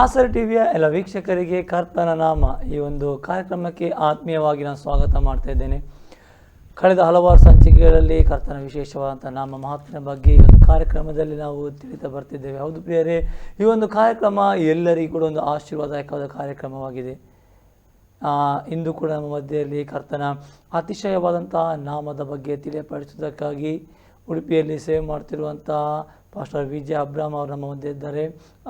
ಆಸರ್ ಟಿವಿಯ ಎಲ್ಲ ವೀಕ್ಷಕರಿಗೆ ಕರ್ತನ ನಾಮ. ಈ ಒಂದು ಕಾರ್ಯಕ್ರಮಕ್ಕೆ ಆತ್ಮೀಯವಾಗಿ ನಾನು ಸ್ವಾಗತ ಮಾಡ್ತಾ ಇದ್ದೇನೆ. ಕಳೆದ ಹಲವಾರು ಸಂಚಿಕೆಗಳಲ್ಲಿ ಕರ್ತನ ವಿಶೇಷವಾದಂಥ ನಾಮ ಮಹತ್ವದ ಬಗ್ಗೆ ಈ ಒಂದು ಕಾರ್ಯಕ್ರಮದಲ್ಲಿ ನಾವು ತಿಳಿತಾ ಬರ್ತಿದ್ದೇವೆ. ಹೌದು ಪ್ರಿಯರೇ, ಈ ಒಂದು ಕಾರ್ಯಕ್ರಮ ಎಲ್ಲರಿಗೂ ಕೂಡ ಒಂದು ಆಶೀರ್ವಾದಾಯಕವಾದ ಕಾರ್ಯಕ್ರಮವಾಗಿದೆ. ಇಂದು ಕೂಡ ನಮ್ಮ ಮಧ್ಯೆಯಲ್ಲಿ ಕರ್ತನ ಅತಿಶಯವಾದಂಥ ನಾಮದ ಬಗ್ಗೆ ತಿಳಿಯಪಡಿಸುವುದಕ್ಕಾಗಿ ಉಡುಪಿಯಲ್ಲಿ ಸೇವೆ ಮಾಡ್ತಿರುವಂತಹ ಪಾಸ್ಟರ್ ವಿಜಯ ಅಬ್ರಾಮ್ ಅವರು ನಮ್ಮ ಮುಂದೆ ಇದ್ದಾರೆ.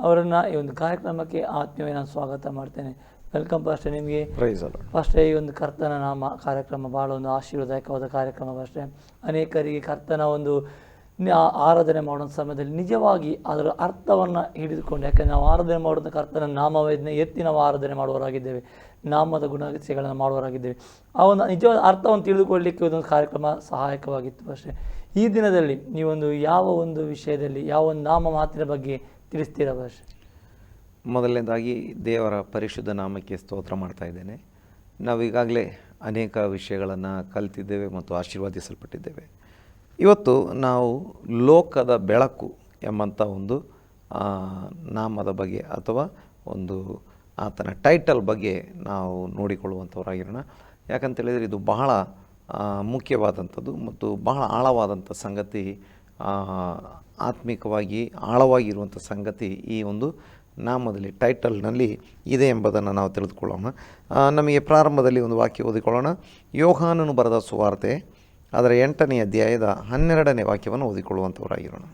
ಅವರನ್ನು ಈ ಒಂದು ಕಾರ್ಯಕ್ರಮಕ್ಕೆ ಆತ್ಮೀಯವಾಗಿ ನಾನು ಸ್ವಾಗತ ಮಾಡ್ತೇನೆ. ವೆಲ್ಕಮ್ ಪಾಸ್ಟರ್ ನಿಮಗೆ. ಫಸ್ಟ್ ಈ ಒಂದು ಕರ್ತನ ನಾಮ ಕಾರ್ಯಕ್ರಮ ಬಹಳ ಒಂದು ಆಶೀರ್ವಾದಕವಾದ ಕಾರ್ಯಕ್ರಮ ಅಷ್ಟೇ ಅನೇಕರಿಗೆ ಕರ್ತನ ಒಂದು ಆರಾಧನೆ ಮಾಡುವ ಸಮಯದಲ್ಲಿ ನಿಜವಾಗಿ ಅದರ ಅರ್ಥವನ್ನು ಹಿಡಿದುಕೊಂಡು ಯಾಕಂದರೆ ನಾವು ಆರಾಧನೆ ಮಾಡುವಂಥ ಕರ್ತನ ನಾಮವೇದನೆ ಎತ್ತಿ ನಾವು ಆರಾಧನೆ ಮಾಡುವವರಾಗಿದ್ದೇವೆ. ನಾಮದ ಗುಣಗತಿಗಳನ್ನು ಮಾಡುವವರಾಗಿದ್ದೇವೆ. ಆ ಒಂದು ನಿಜವಾದ ಅರ್ಥವನ್ನು ತಿಳಿದುಕೊಳ್ಳಲಿಕ್ಕೆ ಇದೊಂದು ಕಾರ್ಯಕ್ರಮ ಸಹಾಯಕವಾಗಿತ್ತು ಅಷ್ಟೇ ಈ ದಿನದಲ್ಲಿ ನೀವೊಂದು ಯಾವ ಒಂದು ವಿಷಯದಲ್ಲಿ, ಯಾವ ಒಂದು ನಾಮ ಮಾತ್ರ ಬಗ್ಗೆ ತಿಳಿಸ್ತೀರಾ ಭಾಷ? ಮೊದಲನೇದಾಗಿ ದೇವರ ಪರಿಶುದ್ಧ ನಾಮಕ್ಕೆ ಸ್ತೋತ್ರ ಮಾಡ್ತಾ ಇದ್ದೇನೆ. ನಾವು ಈಗಾಗಲೇ ಅನೇಕ ವಿಷಯಗಳನ್ನು ಕಲಿತಿದ್ದೇವೆ ಮತ್ತು ಆಶೀರ್ವಾದಿಸಲ್ಪಟ್ಟಿದ್ದೇವೆ. ಇವತ್ತು ನಾವು ಲೋಕದ ಬೆಳಕು ಎಂಬಂಥ ಒಂದು ನಾಮದ ಬಗ್ಗೆ ಅಥವಾ ಒಂದು ಆತನ ಟೈಟಲ್ ಬಗ್ಗೆ ನಾವು ನೋಡಿಕೊಳ್ಳುವಂಥವರಾಗಿರೋಣ ಯಾಕಂತೇಳಿದರೆ ಇದು ಬಹಳ ಮುಖ್ಯವಾದಂಥದ್ದು ಮತ್ತು ಬಹಳ ಆಳವಾದಂಥ ಸಂಗತಿ ಆತ್ಮಿಕವಾಗಿ ಆಳವಾಗಿರುವಂಥ ಸಂಗತಿ ಈ ಒಂದು ನಾಮದಲ್ಲಿ, ಟೈಟಲ್ನಲ್ಲಿ ಇದೆ ಎಂಬುದನ್ನು ನಾವು ತಿಳಿದುಕೊಳ್ಳೋಣ. ನಮಗೆ ಪ್ರಾರಂಭದಲ್ಲಿ ಒಂದು ವಾಕ್ಯ ಓದಿಕೊಳ್ಳೋಣ. ಯೋಹಾನನು ಬರೆದ ಸುವಾರ್ತೆ, ಅದರ ಎಂಟನೇ ಅಧ್ಯಾಯದ ಹನ್ನೆರಡನೇ ವಾಕ್ಯವನ್ನು ಓದಿಕೊಳ್ಳುವಂಥವರಾಗಿರೋಣ.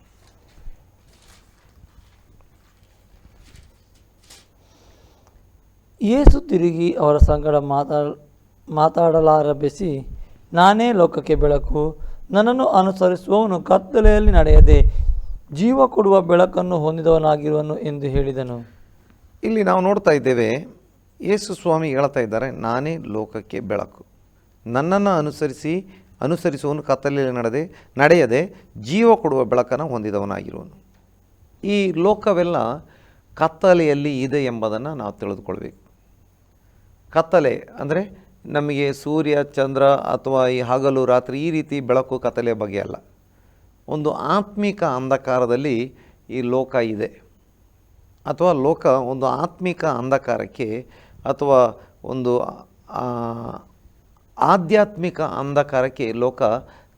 ಯೇಸು ತಿರುಗಿ ಅವರ ಸಂಗಡ ಮಾತಾಡ ಮಾತಾಡಲಾರಂಭಿಸಿ ನಾನೇ ಲೋಕಕ್ಕೆ ಬೆಳಕು. ನನ್ನನ್ನು ಅನುಸರಿಸುವವನು ಕತ್ತಲೆಯಲ್ಲಿ ನಡೆಯದೆ, ಜೀವ ಕೊಡುವ ಬೆಳಕನ್ನು ಹೊಂದಿದವನಾಗಿರುವನು ಎಂದು ಹೇಳಿದನು. ಇಲ್ಲಿ ನಾವು ನೋಡ್ತಾ ಇದ್ದೇವೆ, ಯೇಸು ಸ್ವಾಮಿ ಹೇಳ್ತಾ ಇದ್ದಾರೆ, ನಾನೇ ಲೋಕಕ್ಕೆ ಬೆಳಕು. ನನ್ನನ್ನು ಅನುಸರಿಸಿ, ಅನುಸರಿಸುವವನು ಕತ್ತಲೆಯಲ್ಲಿ ನಡೆದೆ, ನಡೆಯದೆ, ಜೀವ ಕೊಡುವ ಬೆಳಕನ್ನು ಹೊಂದಿದವನಾಗಿರುವನು. ಈ ಲೋಕವೆಲ್ಲ ಕತ್ತಲೆಯಲ್ಲಿ ಇದೆ ಎಂಬುದನ್ನು ನಾವು ತಿಳಿದುಕೊಳ್ಬೇಕು. ಕತ್ತಲೆ ಅಂದರೆ ನಮಗೆ ಸೂರ್ಯ, ಚಂದ್ರ ಅಥವಾ ಈ ಹಗಲು, ರಾತ್ರಿ ಈ ರೀತಿ ಬೆಳಕು ಕತ್ತಲೆ ಬಗ್ಗೆ ಅಲ್ಲ. ಒಂದು ಆತ್ಮಿಕ ಅಂಧಕಾರದಲ್ಲಿ ಈ ಲೋಕ ಇದೆ. ಅಥವಾ ಲೋಕ ಒಂದು ಆತ್ಮಿಕ ಅಂಧಕಾರಕ್ಕೆ ಅಥವಾ ಒಂದು ಆಧ್ಯಾತ್ಮಿಕ ಅಂಧಕಾರಕ್ಕೆ ಲೋಕ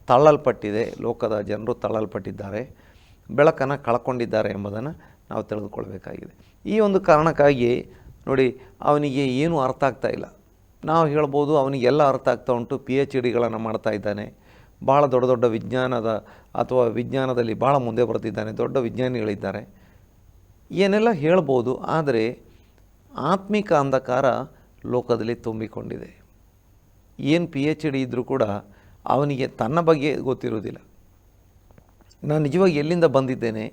ತಳ್ಳಲ್ಪಟ್ಟಿದೆ. ಲೋಕದ ಜನರು ತಳ್ಳಲ್ಪಟ್ಟಿದ್ದಾರೆ. ಬೆಳಕನ್ನು ಕಳ್ಕೊಂಡಿದ್ದಾರೆ ಎಂಬುದನ್ನು ನಾವು ತಿಳಿದುಕೊಳ್ಬೇಕಾಗಿದೆ. ಈ ಒಂದು ಕಾರಣಕ್ಕಾಗಿ ನೋಡಿ, ಅವನಿಗೆ ಏನೂ ಅರ್ಥ ಆಗ್ತಾ ಇಲ್ಲ. ನಾವು ಹೇಳ್ಬೋದು ಅವನಿಗೆಲ್ಲ ಅರ್ಥ ಆಗ್ತಾ ಉಂಟು. ಪಿ ಎಚ್ ಡಿಗಳನ್ನು ಮಾಡ್ತಾ ಇದ್ದಾನೆ. ಭಾಳ ದೊಡ್ಡ ದೊಡ್ಡ ವಿಜ್ಞಾನದ ಅಥವಾ ವಿಜ್ಞಾನದಲ್ಲಿ ಭಾಳ ಮುಂದೆ ಬರ್ತಿದ್ದಾನೆ. ದೊಡ್ಡ ವಿಜ್ಞಾನಿಗಳಿದ್ದಾರೆ. ಏನೆಲ್ಲ ಹೇಳ್ಬೋದು, ಆದರೆ ಆತ್ಮಿಕ ಅಂಧಕಾರ ಲೋಕದಲ್ಲಿ ತುಂಬಿಕೊಂಡಿದೆ. ಏನು ಪಿ ಎಚ್ ಡಿ ಇದ್ದರೂ ಕೂಡ ಅವನಿಗೆ ತನ್ನ ಬಗ್ಗೆ ಗೊತ್ತಿರೋದಿಲ್ಲ ನಾನು ನಿಜವಾಗಿ ಎಲ್ಲಿಂದ ಬಂದಿದ್ದೇನೆ,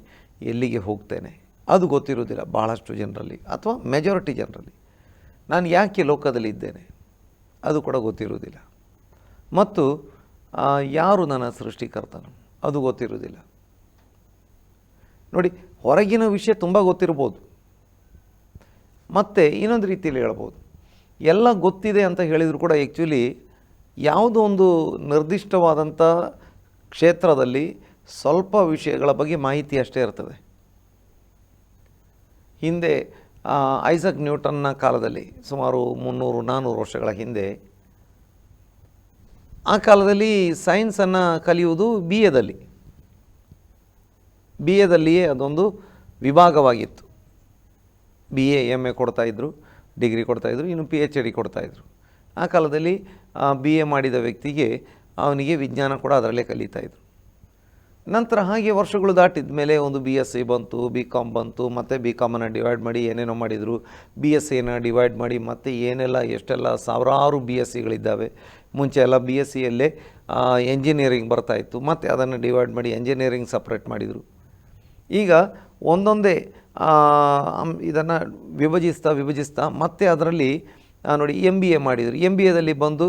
ಎಲ್ಲಿಗೆ ಹೋಗ್ತೇನೆ, ಅದು ಗೊತ್ತಿರೋದಿಲ್ಲ ಭಾಳಷ್ಟು ಜನರಲ್ಲಿ, ಅಥವಾ ಮೆಜಾರಿಟಿ ಜನರಲ್ಲಿ. ನಾನು ಯಾಕೆ ಲೋಕದಲ್ಲಿ ಇದ್ದೇನೆ ಅದು ಕೂಡ ಗೊತ್ತಿರುವುದಿಲ್ಲ. ಮತ್ತು ಯಾರು ನನ್ನ ಸೃಷ್ಟಿಕರ್ತನು? ಅದು ಗೊತ್ತಿರುವುದಿಲ್ಲ. ನೋಡಿ, ಹೊರಗಿನ ವಿಷಯ ತುಂಬ ಗೊತ್ತಿರ್ಬೋದು. ಮತ್ತು ಇನ್ನೊಂದು ರೀತಿಯಲ್ಲಿ ಹೇಳ್ಬೋದು. ಎಲ್ಲ ಗೊತ್ತಿದೆ ಅಂತ ಹೇಳಿದರೂ ಕೂಡ ಆ್ಯಕ್ಚುಲಿ ಯಾವುದೋ ಒಂದು ನಿರ್ದಿಷ್ಟವಾದಂಥ ಕ್ಷೇತ್ರದಲ್ಲಿ ಸ್ವಲ್ಪ ವಿಷಯಗಳ ಬಗ್ಗೆ ಮಾಹಿತಿ ಅಷ್ಟೇ ಇರ್ತದೆ. ಹಿಂದೆ ಐಸಕ್ ನ್ಯೂಟನ್ನ ಕಾಲದಲ್ಲಿ ಸುಮಾರು ಮುನ್ನೂರು ನಾನ್ನೂರು ವರ್ಷಗಳ ಹಿಂದೆ, ಆ ಕಾಲದಲ್ಲಿ ಸೈನ್ಸನ್ನು ಕಲಿಯುವುದು ಬಿ ಎದಲ್ಲಿ ಬಿ ಎದಲ್ಲಿಯೇ ಅದೊಂದು ವಿಭಾಗವಾಗಿತ್ತು. ಬಿ ಎ, ಎಂ ಎ ಕೊಡ್ತಾಯಿದ್ರು ಡಿಗ್ರಿ ಕೊಡ್ತಾಯಿದ್ರು ಇನ್ನು ಪಿ ಎಚ್ ಡಿ ಕೊಡ್ತಾಯಿದ್ರು ಆ ಕಾಲದಲ್ಲಿ ಬಿ ಎ ಮಾಡಿದ ವ್ಯಕ್ತಿಗೆ ಅವನಿಗೆ ವಿಜ್ಞಾನ ಕೂಡ ಅದರಲ್ಲೇ ಕಲಿತಾಯಿದ್ರು ನಂತರ ಹಾಗೆ ವರ್ಷಗಳು ದಾಟಿದ ಮೇಲೆ ಒಂದು ಬಿ ಎಸ್ ಸಿ ಬಂತು ಬಿ ಕಾಮ್ ಬಂತು, ಮತ್ತು ಬಿ ಕಾಮನ್ನು ಡಿವೈಡ್ ಮಾಡಿ ಏನೇನೋ ಮಾಡಿದರು. ಬಿ ಎಸ್ ಸಿಯನ್ನು ಡಿವೈಡ್ ಮಾಡಿ ಮತ್ತು ಏನೆಲ್ಲ ಎಷ್ಟೆಲ್ಲ ಸಾವಿರಾರು ಬಿ ಎಸ್ ಸಿಗಳಿದ್ದಾವೆ ಮುಂಚೆ ಎಲ್ಲ ಬಿ ಎಸ್ ಸಿಯಲ್ಲೇ ಎಂಜಿನಿಯರಿಂಗ್ ಬರ್ತಾಯಿತ್ತು ಮತ್ತು ಅದನ್ನು ಡಿವೈಡ್ ಮಾಡಿ ಎಂಜಿನಿಯರಿಂಗ್ ಸಪ್ರೇಟ್ ಮಾಡಿದರು. ಈಗ ಒಂದೊಂದೇ ಇದನ್ನು ವಿಭಜಿಸ್ತಾ ವಿಭಜಿಸ್ತಾ ಮತ್ತೆ ಅದರಲ್ಲಿ ನೋಡಿ ಎಂ ಬಿ ಎ ಮಾಡಿದರು. ಎಂ ಬಿ ಎದಲ್ಲಿ ಬಂದು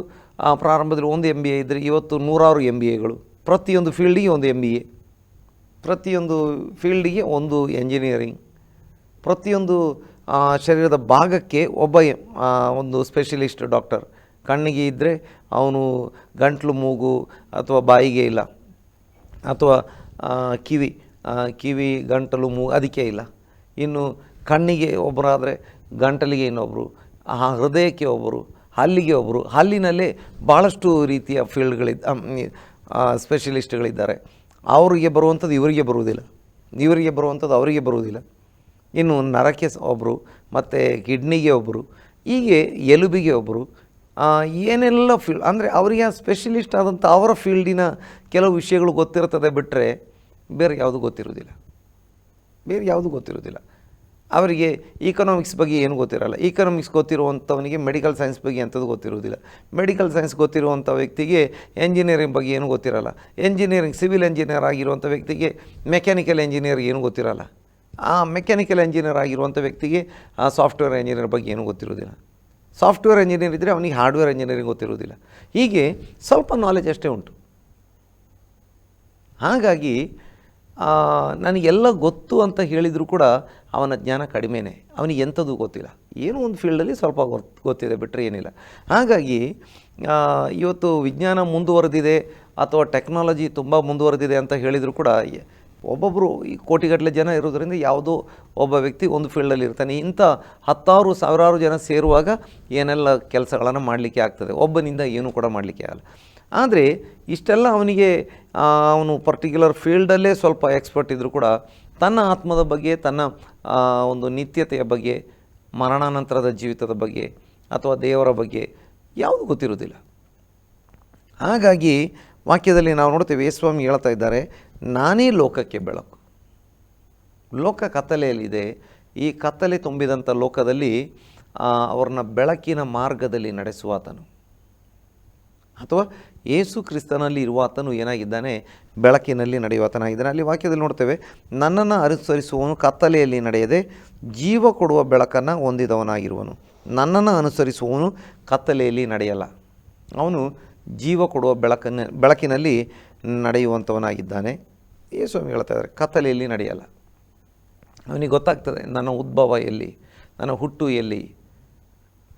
ಪ್ರಾರಂಭದಲ್ಲಿ ಒಂದು ಎಂ ಬಿ ಎ ಇದ್ದರೆ ಇವತ್ತು ನೂರಾರು ಎಂ ಬಿ ಎಗಳು ಪ್ರತಿಯೊಂದು ಫೀಲ್ಡಿಗೆ ಒಂದು ಎಂ ಬಿ ಎ ಪ್ರತಿಯೊಂದು ಫೀಲ್ಡಿಗೆ ಒಂದು ಎಂಜಿನಿಯರಿಂಗ್ ಪ್ರತಿಯೊಂದು ಶರೀರದ ಭಾಗಕ್ಕೆ ಒಬ್ಬ ಒಂದು ಸ್ಪೆಷಲಿಸ್ಟ್ ಡಾಕ್ಟರ್ ಕಣ್ಣಿಗೆ ಇದ್ದರೆ ಅವನು ಗಂಟ್ಲು ಮೂಗು ಅಥವಾ ಬಾಯಿಗೆ ಇಲ್ಲ, ಅಥವಾ ಕಿವಿ ಕಿವಿ, ಗಂಟಲು ಮೂಗು ಅದಕ್ಕೆ ಇಲ್ಲ. ಇನ್ನು ಕಣ್ಣಿಗೆ ಒಬ್ಬರಾದರೆ ಗಂಟಲಿಗೆ ಇನ್ನೊಬ್ಬರು ಹೃದಯಕ್ಕೆ ಒಬ್ಬರು, ಹಲ್ಲಿಗೆ ಒಬ್ಬರು, ಹಲ್ಲಿನಲ್ಲೇ ಭಾಳಷ್ಟು ರೀತಿಯ ಫೀಲ್ಡ್ಗಳಿದ್ದ ಸ್ಪೆಷಲಿಸ್ಟ್ಗಳಿದ್ದಾರೆ. ಅವರಿಗೆ ಬರುವಂಥದ್ದು ಇವರಿಗೆ ಬರುವುದಿಲ್ಲ. ಇವರಿಗೆ ಬರುವಂಥದ್ದು ಅವರಿಗೆ ಬರುವುದಿಲ್ಲ. ಇನ್ನು ನರಕ್ಕೆ ಒಬ್ಬರು ಮತ್ತು ಕಿಡ್ನಿಗೆ ಒಬ್ಬರು ಹೀಗೆ ಎಲುಬಿಗೆ ಒಬ್ಬರು ಏನೆಲ್ಲ ಫೀಲ್ಡ್ ಅಂದರೆ ಅವರಿಗೆ ಸ್ಪೆಷಲಿಸ್ಟ್ ಆದಂಥ ಅವರ ಫೀಲ್ಡಿನ ಕೆಲವು ವಿಷಯಗಳು ಗೊತ್ತಿರ್ತದೆ ಬಿಟ್ಟರೆ ಬೇರೆ ಯಾವುದು ಗೊತ್ತಿರೋದಿಲ್ಲ ಬೇರೆ ಯಾವುದು ಗೊತ್ತಿರೋದಿಲ್ಲ ಅವರಿಗೆ ಈಕನಾಮಿಕ್ಸ್ ಬಗ್ಗೆ ಏನು ಗೊತ್ತಿರಲ್ಲ. ಈಕನಾಮಿಕ್ಸ್ ಗೊತ್ತಿರುವಂಥವನಿಗೆ ಮೆಡಿಕಲ್ ಸೈನ್ಸ್ ಬಗ್ಗೆ ಅಂಥದ್ದು ಗೊತ್ತಿರೋದಿಲ್ಲ ಮೆಡಿಕಲ್ ಸೈನ್ಸ್ ಗೊತ್ತಿರುವಂಥ ವ್ಯಕ್ತಿಗೆ ಎಂಜಿನಿಯರಿಂಗ್ ಬಗ್ಗೆ ಏನು ಗೊತ್ತಿರಲ್ಲ. ಎಂಜಿನಿಯರಿಂಗ್ ಸಿವಿಲ್ ಇಂಜಿನಿಯರ್ ಆಗಿರುವಂಥ ವ್ಯಕ್ತಿಗೆ ಮೆಕ್ಯಾನಿಕಲ್ ಇಂಜಿನಿಯರ್ ಏನು ಗೊತ್ತಿರಲ್ಲ. ಆ ಮೆಕ್ಯಾನಿಕಲ್ ಇಂಜಿನಿಯರ್ ಆಗಿರುವಂಥ ವ್ಯಕ್ತಿಗೆ ಆ ಸಾಫ್ಟ್ವೇರ್ ಇಂಜಿನಿಯರ್ ಬಗ್ಗೆ ಏನೂ ಗೊತ್ತಿರೋದಿಲ್ಲ ಸಾಫ್ಟ್ವೇರ್ ಇಂಜಿನಿಯರ್ ಇದ್ದರೆ ಅವನಿಗೆ ಹಾರ್ಡ್ವೇರ್ ಇಂಜಿನಿಯರಿಂಗ್ ಗೊತ್ತಿರೋದಿಲ್ಲ ಹೀಗೆ ಸ್ವಲ್ಪ ನಾಲೆಜ್ ಅಷ್ಟೇ ಉಂಟು. ಹಾಗಾಗಿ ನನಗೆಲ್ಲ ಗೊತ್ತು ಅಂತ ಹೇಳಿದರೂ ಕೂಡ ಅವನ ಜ್ಞಾನ ಕಡಿಮೆನೇ. ಅವನಿಗೆ ಎಂಥದ್ದು ಗೊತ್ತಿಲ್ಲ. ಏನೋ ಒಂದು ಫೀಲ್ಡಲ್ಲಿ ಸ್ವಲ್ಪ ಗೊತ್ತು ಗೊತ್ತಿದೆ ಬಿಟ್ಟರೆ ಏನಿಲ್ಲ. ಹಾಗಾಗಿ ಇವತ್ತು ವಿಜ್ಞಾನ ಮುಂದುವರೆದಿದೆ ಅಥವಾ ಟೆಕ್ನಾಲಜಿ ತುಂಬ ಮುಂದುವರೆದಿದೆ ಅಂತ ಹೇಳಿದರೂ ಕೂಡ ಒಬ್ಬೊಬ್ಬರು ಈ ಕೋಟಿಗಟ್ಟಲೆ ಜನ ಇರೋದರಿಂದ ಯಾವುದೋ ಒಬ್ಬ ವ್ಯಕ್ತಿ ಒಂದು ಫೀಲ್ಡಲ್ಲಿ ಇರ್ತಾನೆ. ಇಂಥ ಹತ್ತಾರು, ಸಾವಿರಾರು ಜನ ಸೇರುವಾಗ ಏನೆಲ್ಲ ಕೆಲಸಗಳನ್ನು ಮಾಡಲಿಕ್ಕೆ ಆಗ್ತದೆ. ಒಬ್ಬನಿಂದ ಏನೂ ಕೂಡ ಮಾಡಲಿಕ್ಕೆ ಆಗಲ್ಲ. ಆದರೆ ಇಷ್ಟೆಲ್ಲ ಅವನಿಗೆ ಅವನು ಪರ್ಟಿಕ್ಯುಲರ್ ಫೀಲ್ಡಲ್ಲೇ ಸ್ವಲ್ಪ ಎಕ್ಸ್ಪರ್ಟ್ ಇದ್ದರೂ ಕೂಡ ತನ್ನ ಆತ್ಮದ ಬಗ್ಗೆ, ತನ್ನ ಒಂದು ನಿತ್ಯತೆಯ ಬಗ್ಗೆ, ಮರಣಾನಂತರದ ಜೀವಿತದ ಬಗ್ಗೆ ಅಥವಾ ದೇವರ ಬಗ್ಗೆ ಯಾವುದು ಗೊತ್ತಿರೋದಿಲ್ಲ ಹಾಗಾಗಿ ವಾಕ್ಯದಲ್ಲಿ ನಾವು ನೋಡ್ತೇವೆ ಯೇಸ್ವಾಮಿ ಹೇಳ್ತಾ ಇದ್ದಾರೆ, ನಾನೇ ಲೋಕಕ್ಕೆ ಬೆಳಕು. ಲೋಕ ಕತ್ತಲೆಯಲ್ಲಿದೆ. ಈ ಕತ್ತಲೆ ತುಂಬಿದಂಥ ಲೋಕದಲ್ಲಿ ಅವ್ರನ್ನ ಬೆಳಕಿನ ಮಾರ್ಗದಲ್ಲಿ ನಡೆಸುವಾತನು. ಅಥವಾ ಯೇಸು ಕ್ರಿಸ್ತನಲ್ಲಿ ಇರುವಾತನು ಏನಾಗಿದ್ದಾನೆ? ಬೆಳಕಿನಲ್ಲಿ ನಡೆಯುವತನಾಗಿದ್ದಾನೆ. ಅಲ್ಲಿ ವಾಕ್ಯದಲ್ಲಿ ನೋಡ್ತೇವೆ, ನನ್ನನ್ನು ಅನುಸರಿಸುವವನು ಕತ್ತಲೆಯಲ್ಲಿ ನಡೆಯದೆ ಜೀವ ಕೊಡುವ ಬೆಳಕನ್ನು ಹೊಂದಿದವನಾಗಿರುವನು. ನನ್ನನ್ನು ಅನುಸರಿಸುವವನು ಕತ್ತಲೆಯಲ್ಲಿ ನಡೆಯಲ್ಲ. ಅವನು ಜೀವ ಕೊಡುವ ಬೆಳಕನ್ನು, ಬೆಳಕಿನಲ್ಲಿ ನಡೆಯುವಂಥವನಾಗಿದ್ದಾನೆ ಯೇಸ್ವಾಮಿ ಹೇಳ್ತಾ ಇದ್ದಾರೆ, ಕತ್ತಲೆಯಲ್ಲಿ ನಡೆಯಲ್ಲ. ಅವನಿಗೆ ಗೊತ್ತಾಗ್ತದೆ, ನನ್ನ ಉದ್ಭವ ಎಲ್ಲಿ? ನನ್ನ ಹುಟ್ಟು ಎಲ್ಲಿ?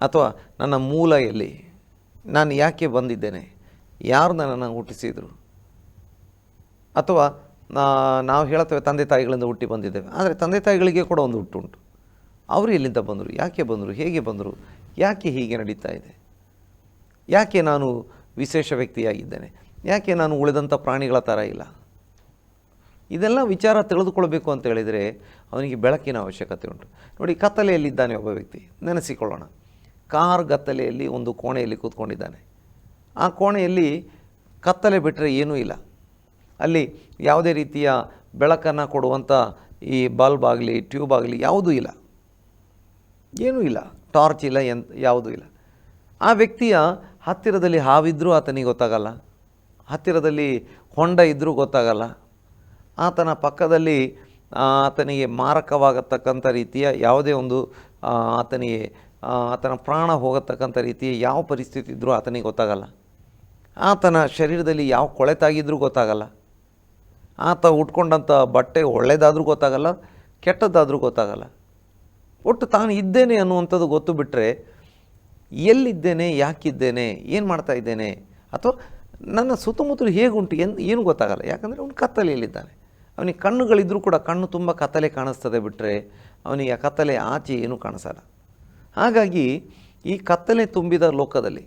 ಅಥವಾ ನನ್ನ ಮೂಲ ಎಲ್ಲಿ? ನಾನು ಯಾಕೆ ಬಂದಿದ್ದೇನೆ? ಯಾರು ನನ್ನನ್ನು ಹುಟ್ಟಿಸಿದರು? ಅಥವಾ ನಾವು ಹೇಳ್ತೇವೆ ತಂದೆ ತಾಯಿಗಳಿಂದ ಹುಟ್ಟಿ ಬಂದಿದ್ದೇವೆ, ಆದರೆ ತಂದೆ ತಾಯಿಗಳಿಗೆ ಕೂಡ ಒಂದು ಹುಟ್ಟುಂಟು. ಅವರು ಎಲ್ಲಿಂದ ಬಂದರು? ಯಾಕೆ ಬಂದರು? ಹೇಗೆ ಬಂದರು? ಯಾಕೆ ಹೀಗೆ ನಡೀತಾ ಇದೆ? ಯಾಕೆ ನಾನು ವಿಶೇಷ ವ್ಯಕ್ತಿಯಾಗಿದ್ದೇನೆ? ಯಾಕೆ ನಾನು ಉಳಿದಂಥ ಪ್ರಾಣಿಗಳ ಥರ ಇಲ್ಲ? ಇದೆಲ್ಲ ವಿಚಾರ ತಿಳಿದುಕೊಳ್ಬೇಕು ಅಂತ ಹೇಳಿದರೆ ಅವನಿಗೆ ಬೆಳಕಿನ ಅವಶ್ಯಕತೆ ಉಂಟು. ನೋಡಿ, ಕತ್ತಲೆಯಲ್ಲಿದ್ದಾನೆ ಒಬ್ಬ ವ್ಯಕ್ತಿ. ನೆನೆಸಿಕೊಳ್ಳೋಣ. ಕಾರ್ ಗತ್ತಲೆಯಲ್ಲಿ ಒಂದು ಕೋಣೆಯಲ್ಲಿ ಕೂತ್ಕೊಂಡಿದ್ದಾನೆ. ಆ ಕೋಣೆಯಲ್ಲಿ ಕತ್ತಲೆ ಬಿಟ್ಟರೆ ಏನೂ ಇಲ್ಲ. ಅಲ್ಲಿ ಯಾವುದೇ ರೀತಿಯ ಬೆಳಕನ್ನು ಕೊಡುವಂಥ ಈ ಬಲ್ಬ್ ಆಗಲಿ, ಟ್ಯೂಬ್ ಆಗಲಿ ಯಾವುದೂ ಇಲ್ಲ. ಏನೂ ಇಲ್ಲ. ಟಾರ್ಚ್ ಇಲ್ಲ ಎಂತ, ಯಾವುದೂ ಇಲ್ಲ. ಆ ವ್ಯಕ್ತಿಯ ಹತ್ತಿರದಲ್ಲಿ ಹಾವಿದ್ದರೂ ಆತನಿಗೆ ಗೊತ್ತಾಗಲ್ಲ. ಹತ್ತಿರದಲ್ಲಿ ಹೊಂಡ ಇದ್ದರೂ ಗೊತ್ತಾಗಲ್ಲ. ಆತನ ಪಕ್ಕದಲ್ಲಿ ಆತನಿಗೆ ಮಾರಕವಾಗತಕ್ಕಂಥ ರೀತಿಯ ಯಾವುದೇ ಒಂದು ಆತನಿಗೆ ಆತನ ಪ್ರಾಣ ಹೋಗತಕ್ಕಂಥ ರೀತಿ ಯಾವ ಪರಿಸ್ಥಿತಿ ಇದ್ದರೂ ಆತನಿಗೆ ಗೊತ್ತಾಗಲ್ಲ. ಆತನ ಶರೀರದಲ್ಲಿ ಯಾವ ಕೊಳೆತಾಗಿದ್ದರೂ ಗೊತ್ತಾಗಲ್ಲ. ಆತ ಉಟ್ಕೊಂಡಂಥ ಬಟ್ಟೆ ಒಳ್ಳೆಯದಾದರೂ ಗೊತ್ತಾಗಲ್ಲ, ಕೆಟ್ಟದ್ದಾದರೂ ಗೊತ್ತಾಗಲ್ಲ. ಒಟ್ಟು ತಾನು ಇದ್ದೇನೆ ಅನ್ನುವಂಥದ್ದು ಗೊತ್ತು ಬಿಟ್ಟರೆ ಎಲ್ಲಿದ್ದೇನೆ, ಯಾಕಿದ್ದೇನೆ, ಏನು ಮಾಡ್ತಾ ಇದ್ದೇನೆ ಅಥವಾ ನನ್ನ ಸುತ್ತಮುತ್ತಲು ಹೇಗುಂಟು ಎನ್, ಏನು ಗೊತ್ತಾಗಲ್ಲ. ಯಾಕಂದರೆ ಅವನು ಕತ್ತಲೆಯಲ್ಲಿದ್ದಾನೆ. ಅವನಿಗೆ ಕಣ್ಣುಗಳಿದ್ದರೂ ಕೂಡ ಕಣ್ಣು ತುಂಬ ಕತ್ತಲೆ ಕಾಣಿಸ್ತದೆ ಬಿಟ್ಟರೆ ಅವನಿಗೆ ಆ ಕತ್ತಲೆ ಆಚೆ ಏನೂ ಕಾಣಿಸಲ್ಲ. ಹಾಗಾಗಿ ಈ ಕತ್ತಲೆ ತುಂಬಿದ ಲೋಕದಲ್ಲಿ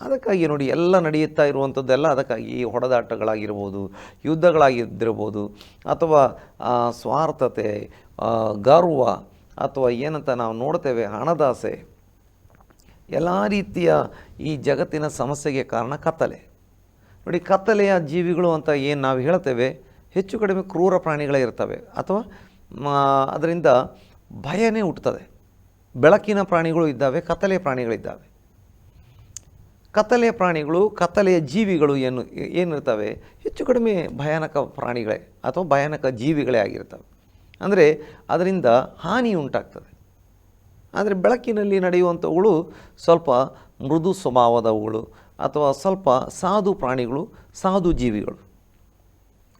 ಅದಕ್ಕಾಗಿ ನೋಡಿ ಎಲ್ಲ ನಡೆಯುತ್ತಾ ಇರುವಂಥದ್ದೆಲ್ಲ ಅದಕ್ಕಾಗಿ ಈ ಹೊಡೆದಾಟಗಳಾಗಿರ್ಬೋದು, ಯುದ್ಧಗಳಾಗಿದ್ದಿರ್ಬೋದು, ಅಥವಾ ಸ್ವಾರ್ಥತೆ ಗರ್ವ, ಅಥವಾ ಏನಂತ ನಾವು ನೋಡ್ತೇವೆ, ಹಣದಾಸೆ, ಎಲ್ಲ ರೀತಿಯ ಈ ಜಗತ್ತಿನ ಸಮಸ್ಯೆಗೆ ಕಾರಣ ಕತ್ತಲೆ. ನೋಡಿ, ಕತ್ತಲೆಯ ಜೀವಿಗಳು ಅಂತ ಏನು ನಾವು ಹೇಳ್ತೇವೆ, ಹೆಚ್ಚು ಕಡಿಮೆ ಕ್ರೂರ ಪ್ರಾಣಿಗಳೇ ಇರ್ತವೆ, ಅಥವಾ ಅದರಿಂದ ಭಯನೇ ಹುಟ್ಟುತ್ತದೆ ಬೆಳಕಿನ ಪ್ರಾಣಿಗಳು ಇದ್ದಾವೆ, ಕತ್ತಲೆಯ ಪ್ರಾಣಿಗಳಿದ್ದಾವೆ ಕತ್ತಲೆಯ ಪ್ರಾಣಿಗಳು, ಕತ್ತಲೆಯ ಜೀವಿಗಳು ಏನು, ಏನಿರ್ತವೆ? ಹೆಚ್ಚು ಕಡಿಮೆ ಭಯಾನಕ ಪ್ರಾಣಿಗಳೇ ಅಥವಾ ಭಯಾನಕ ಜೀವಿಗಳೇ ಆಗಿರ್ತವೆ. ಅಂದರೆ ಅದರಿಂದ ಹಾನಿ ಉಂಟಾಗ್ತದೆ. ಆದರೆ ಬೆಳಕಿನಲ್ಲಿ ನಡೆಯುವಂಥವುಗಳು ಸ್ವಲ್ಪ ಮೃದು ಸ್ವಭಾವದವುಗಳು ಅಥವಾ ಸ್ವಲ್ಪ ಸಾಧು ಪ್ರಾಣಿಗಳು, ಸಾಧು ಜೀವಿಗಳು.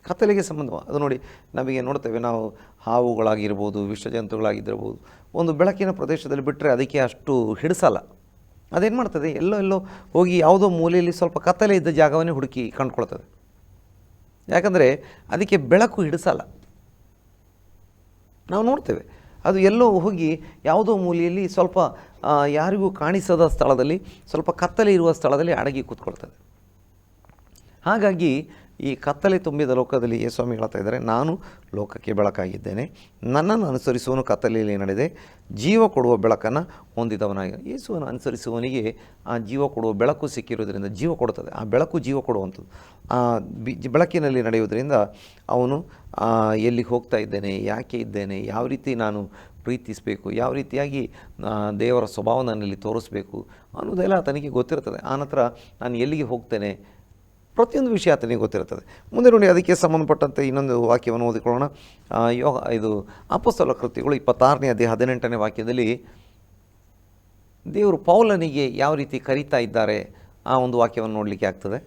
ಕತ್ತಲೆಗೆ ಸಂಬಂಧ ಅದು ನೋಡಿ ನಮಗೆ ನೋಡ್ತೇವೆ ನಾವು ಹಾವುಗಳಾಗಿರ್ಬೋದು ವಿಷಜಂತುಗಳಾಗಿದ್ದಿರ್ಬೋದು ಒಂದು ಬೆಳಕಿನ ಪ್ರದೇಶದಲ್ಲಿ ಬಿಟ್ಟರೆ ಅದಕ್ಕೆ ಅಷ್ಟು ಹಿಡಿಸಲ್ಲ. ಅದೇನು ಮಾಡ್ತದೆ? ಎಲ್ಲೋ ಎಲ್ಲೋ ಹೋಗಿ ಯಾವುದೋ ಮೂಲೆಯಲ್ಲಿ ಸ್ವಲ್ಪ ಕತ್ತಲೆ ಇದ್ದ ಜಾಗವನ್ನೇ ಹುಡುಕಿ ಕಂಡುಕೊಳ್ತದೆ. ಯಾಕಂದರೆ ಅದಕ್ಕೆ ಬೆಳಕು ಹಿಡಿಸಲ್ಲ. ನಾವು ನೋಡ್ತೇವೆ. ಅದು ಎಲ್ಲೋ ಹೋಗಿ ಯಾವುದೋ ಮೂಲೆಯಲ್ಲಿ ಸ್ವಲ್ಪ ಯಾರಿಗೂ ಕಾಣಿಸದ ಸ್ಥಳದಲ್ಲಿ ಸ್ವಲ್ಪ ಕತ್ತಲೆ ಇರುವ ಸ್ಥಳದಲ್ಲಿ ಅಡಗಿ ಕೂತ್ಕೊಳ್ತದೆ. ಹಾಗಾಗಿ ಈ ಕತ್ತಲೆ ತುಂಬಿದ ಲೋಕದಲ್ಲಿ ಯೇಸ್ವಾಮಿ ಹೇಳ್ತಾ ಇದ್ದಾರೆ, ನಾನು ಲೋಕಕ್ಕೆ ಬೆಳಕಾಗಿದ್ದೇನೆ. ನನ್ನನ್ನು ಅನುಸರಿಸುವನು ಕತ್ತಲೆಯಲ್ಲಿ ನಡೆದೆ. ಜೀವ ಕೊಡುವ ಬೆಳಕನ್ನು ಹೊಂದಿದವನಾಗಿ. ಯೇಸುವನ್ನು ಅನುಸರಿಸುವವನಿಗೆ ಆ ಜೀವ ಕೊಡುವ ಬೆಳಕು ಸಿಕ್ಕಿರೋದ್ರಿಂದ ಜೀವ ಕೊಡುತ್ತದೆ. ಆ ಬೆಳಕು ಜೀವ ಕೊಡುವಂಥದ್ದು. ಆ ಬಿ ಬೆಳಕಿನಲ್ಲಿ ನಡೆಯುವುದರಿಂದ ಅವನು ಎಲ್ಲಿಗೆ ಹೋಗ್ತಾ ಇದ್ದೇನೆ? ಯಾಕೆ ಇದ್ದೇನೆ? ಯಾವ ರೀತಿ ನಾನು ಪ್ರೀತಿಸಬೇಕು? ಯಾವ ರೀತಿಯಾಗಿ ದೇವರ ಸ್ವಭಾವ ನನ್ನಲ್ಲಿ ತೋರಿಸ್ಬೇಕು? ಅನ್ನೋದೆಲ್ಲ ತನಗೆ ಗೊತ್ತಿರ್ತದೆ ಆನಂತರ ನಾನು ಎಲ್ಲಿಗೆ ಹೋಗ್ತೇನೆ? ಪ್ರತಿಯೊಂದು ವಿಷಯ ಆತನಿಗೆ ಗೊತ್ತಿರುತ್ತದೆ. ಮುಂದೆ ನೋಡಿ ಅದಕ್ಕೆ ಸಂಬಂಧಪಟ್ಟಂತೆ ಇನ್ನೊಂದು ವಾಕ್ಯವನ್ನು ಓದಿಕೊಳ್ಳೋಣ. ಯೋಗ ಇದು ಅಪಸ್ತಲ ಕೃತಿಗಳು ಇಪ್ಪತ್ತಾರನೇ ಅದೇ ಹದಿನೆಂಟನೇ ವಾಕ್ಯದಲ್ಲಿ ದೇವರು ಪೌಲನಿಗೆ ಯಾವ ರೀತಿ ಕರೀತಾ ಇದ್ದಾರೆ ಆ ಒಂದು ವಾಕ್ಯವನ್ನು ನೋಡಲಿಕ್ಕೆ ಆಗ್ತದೆ.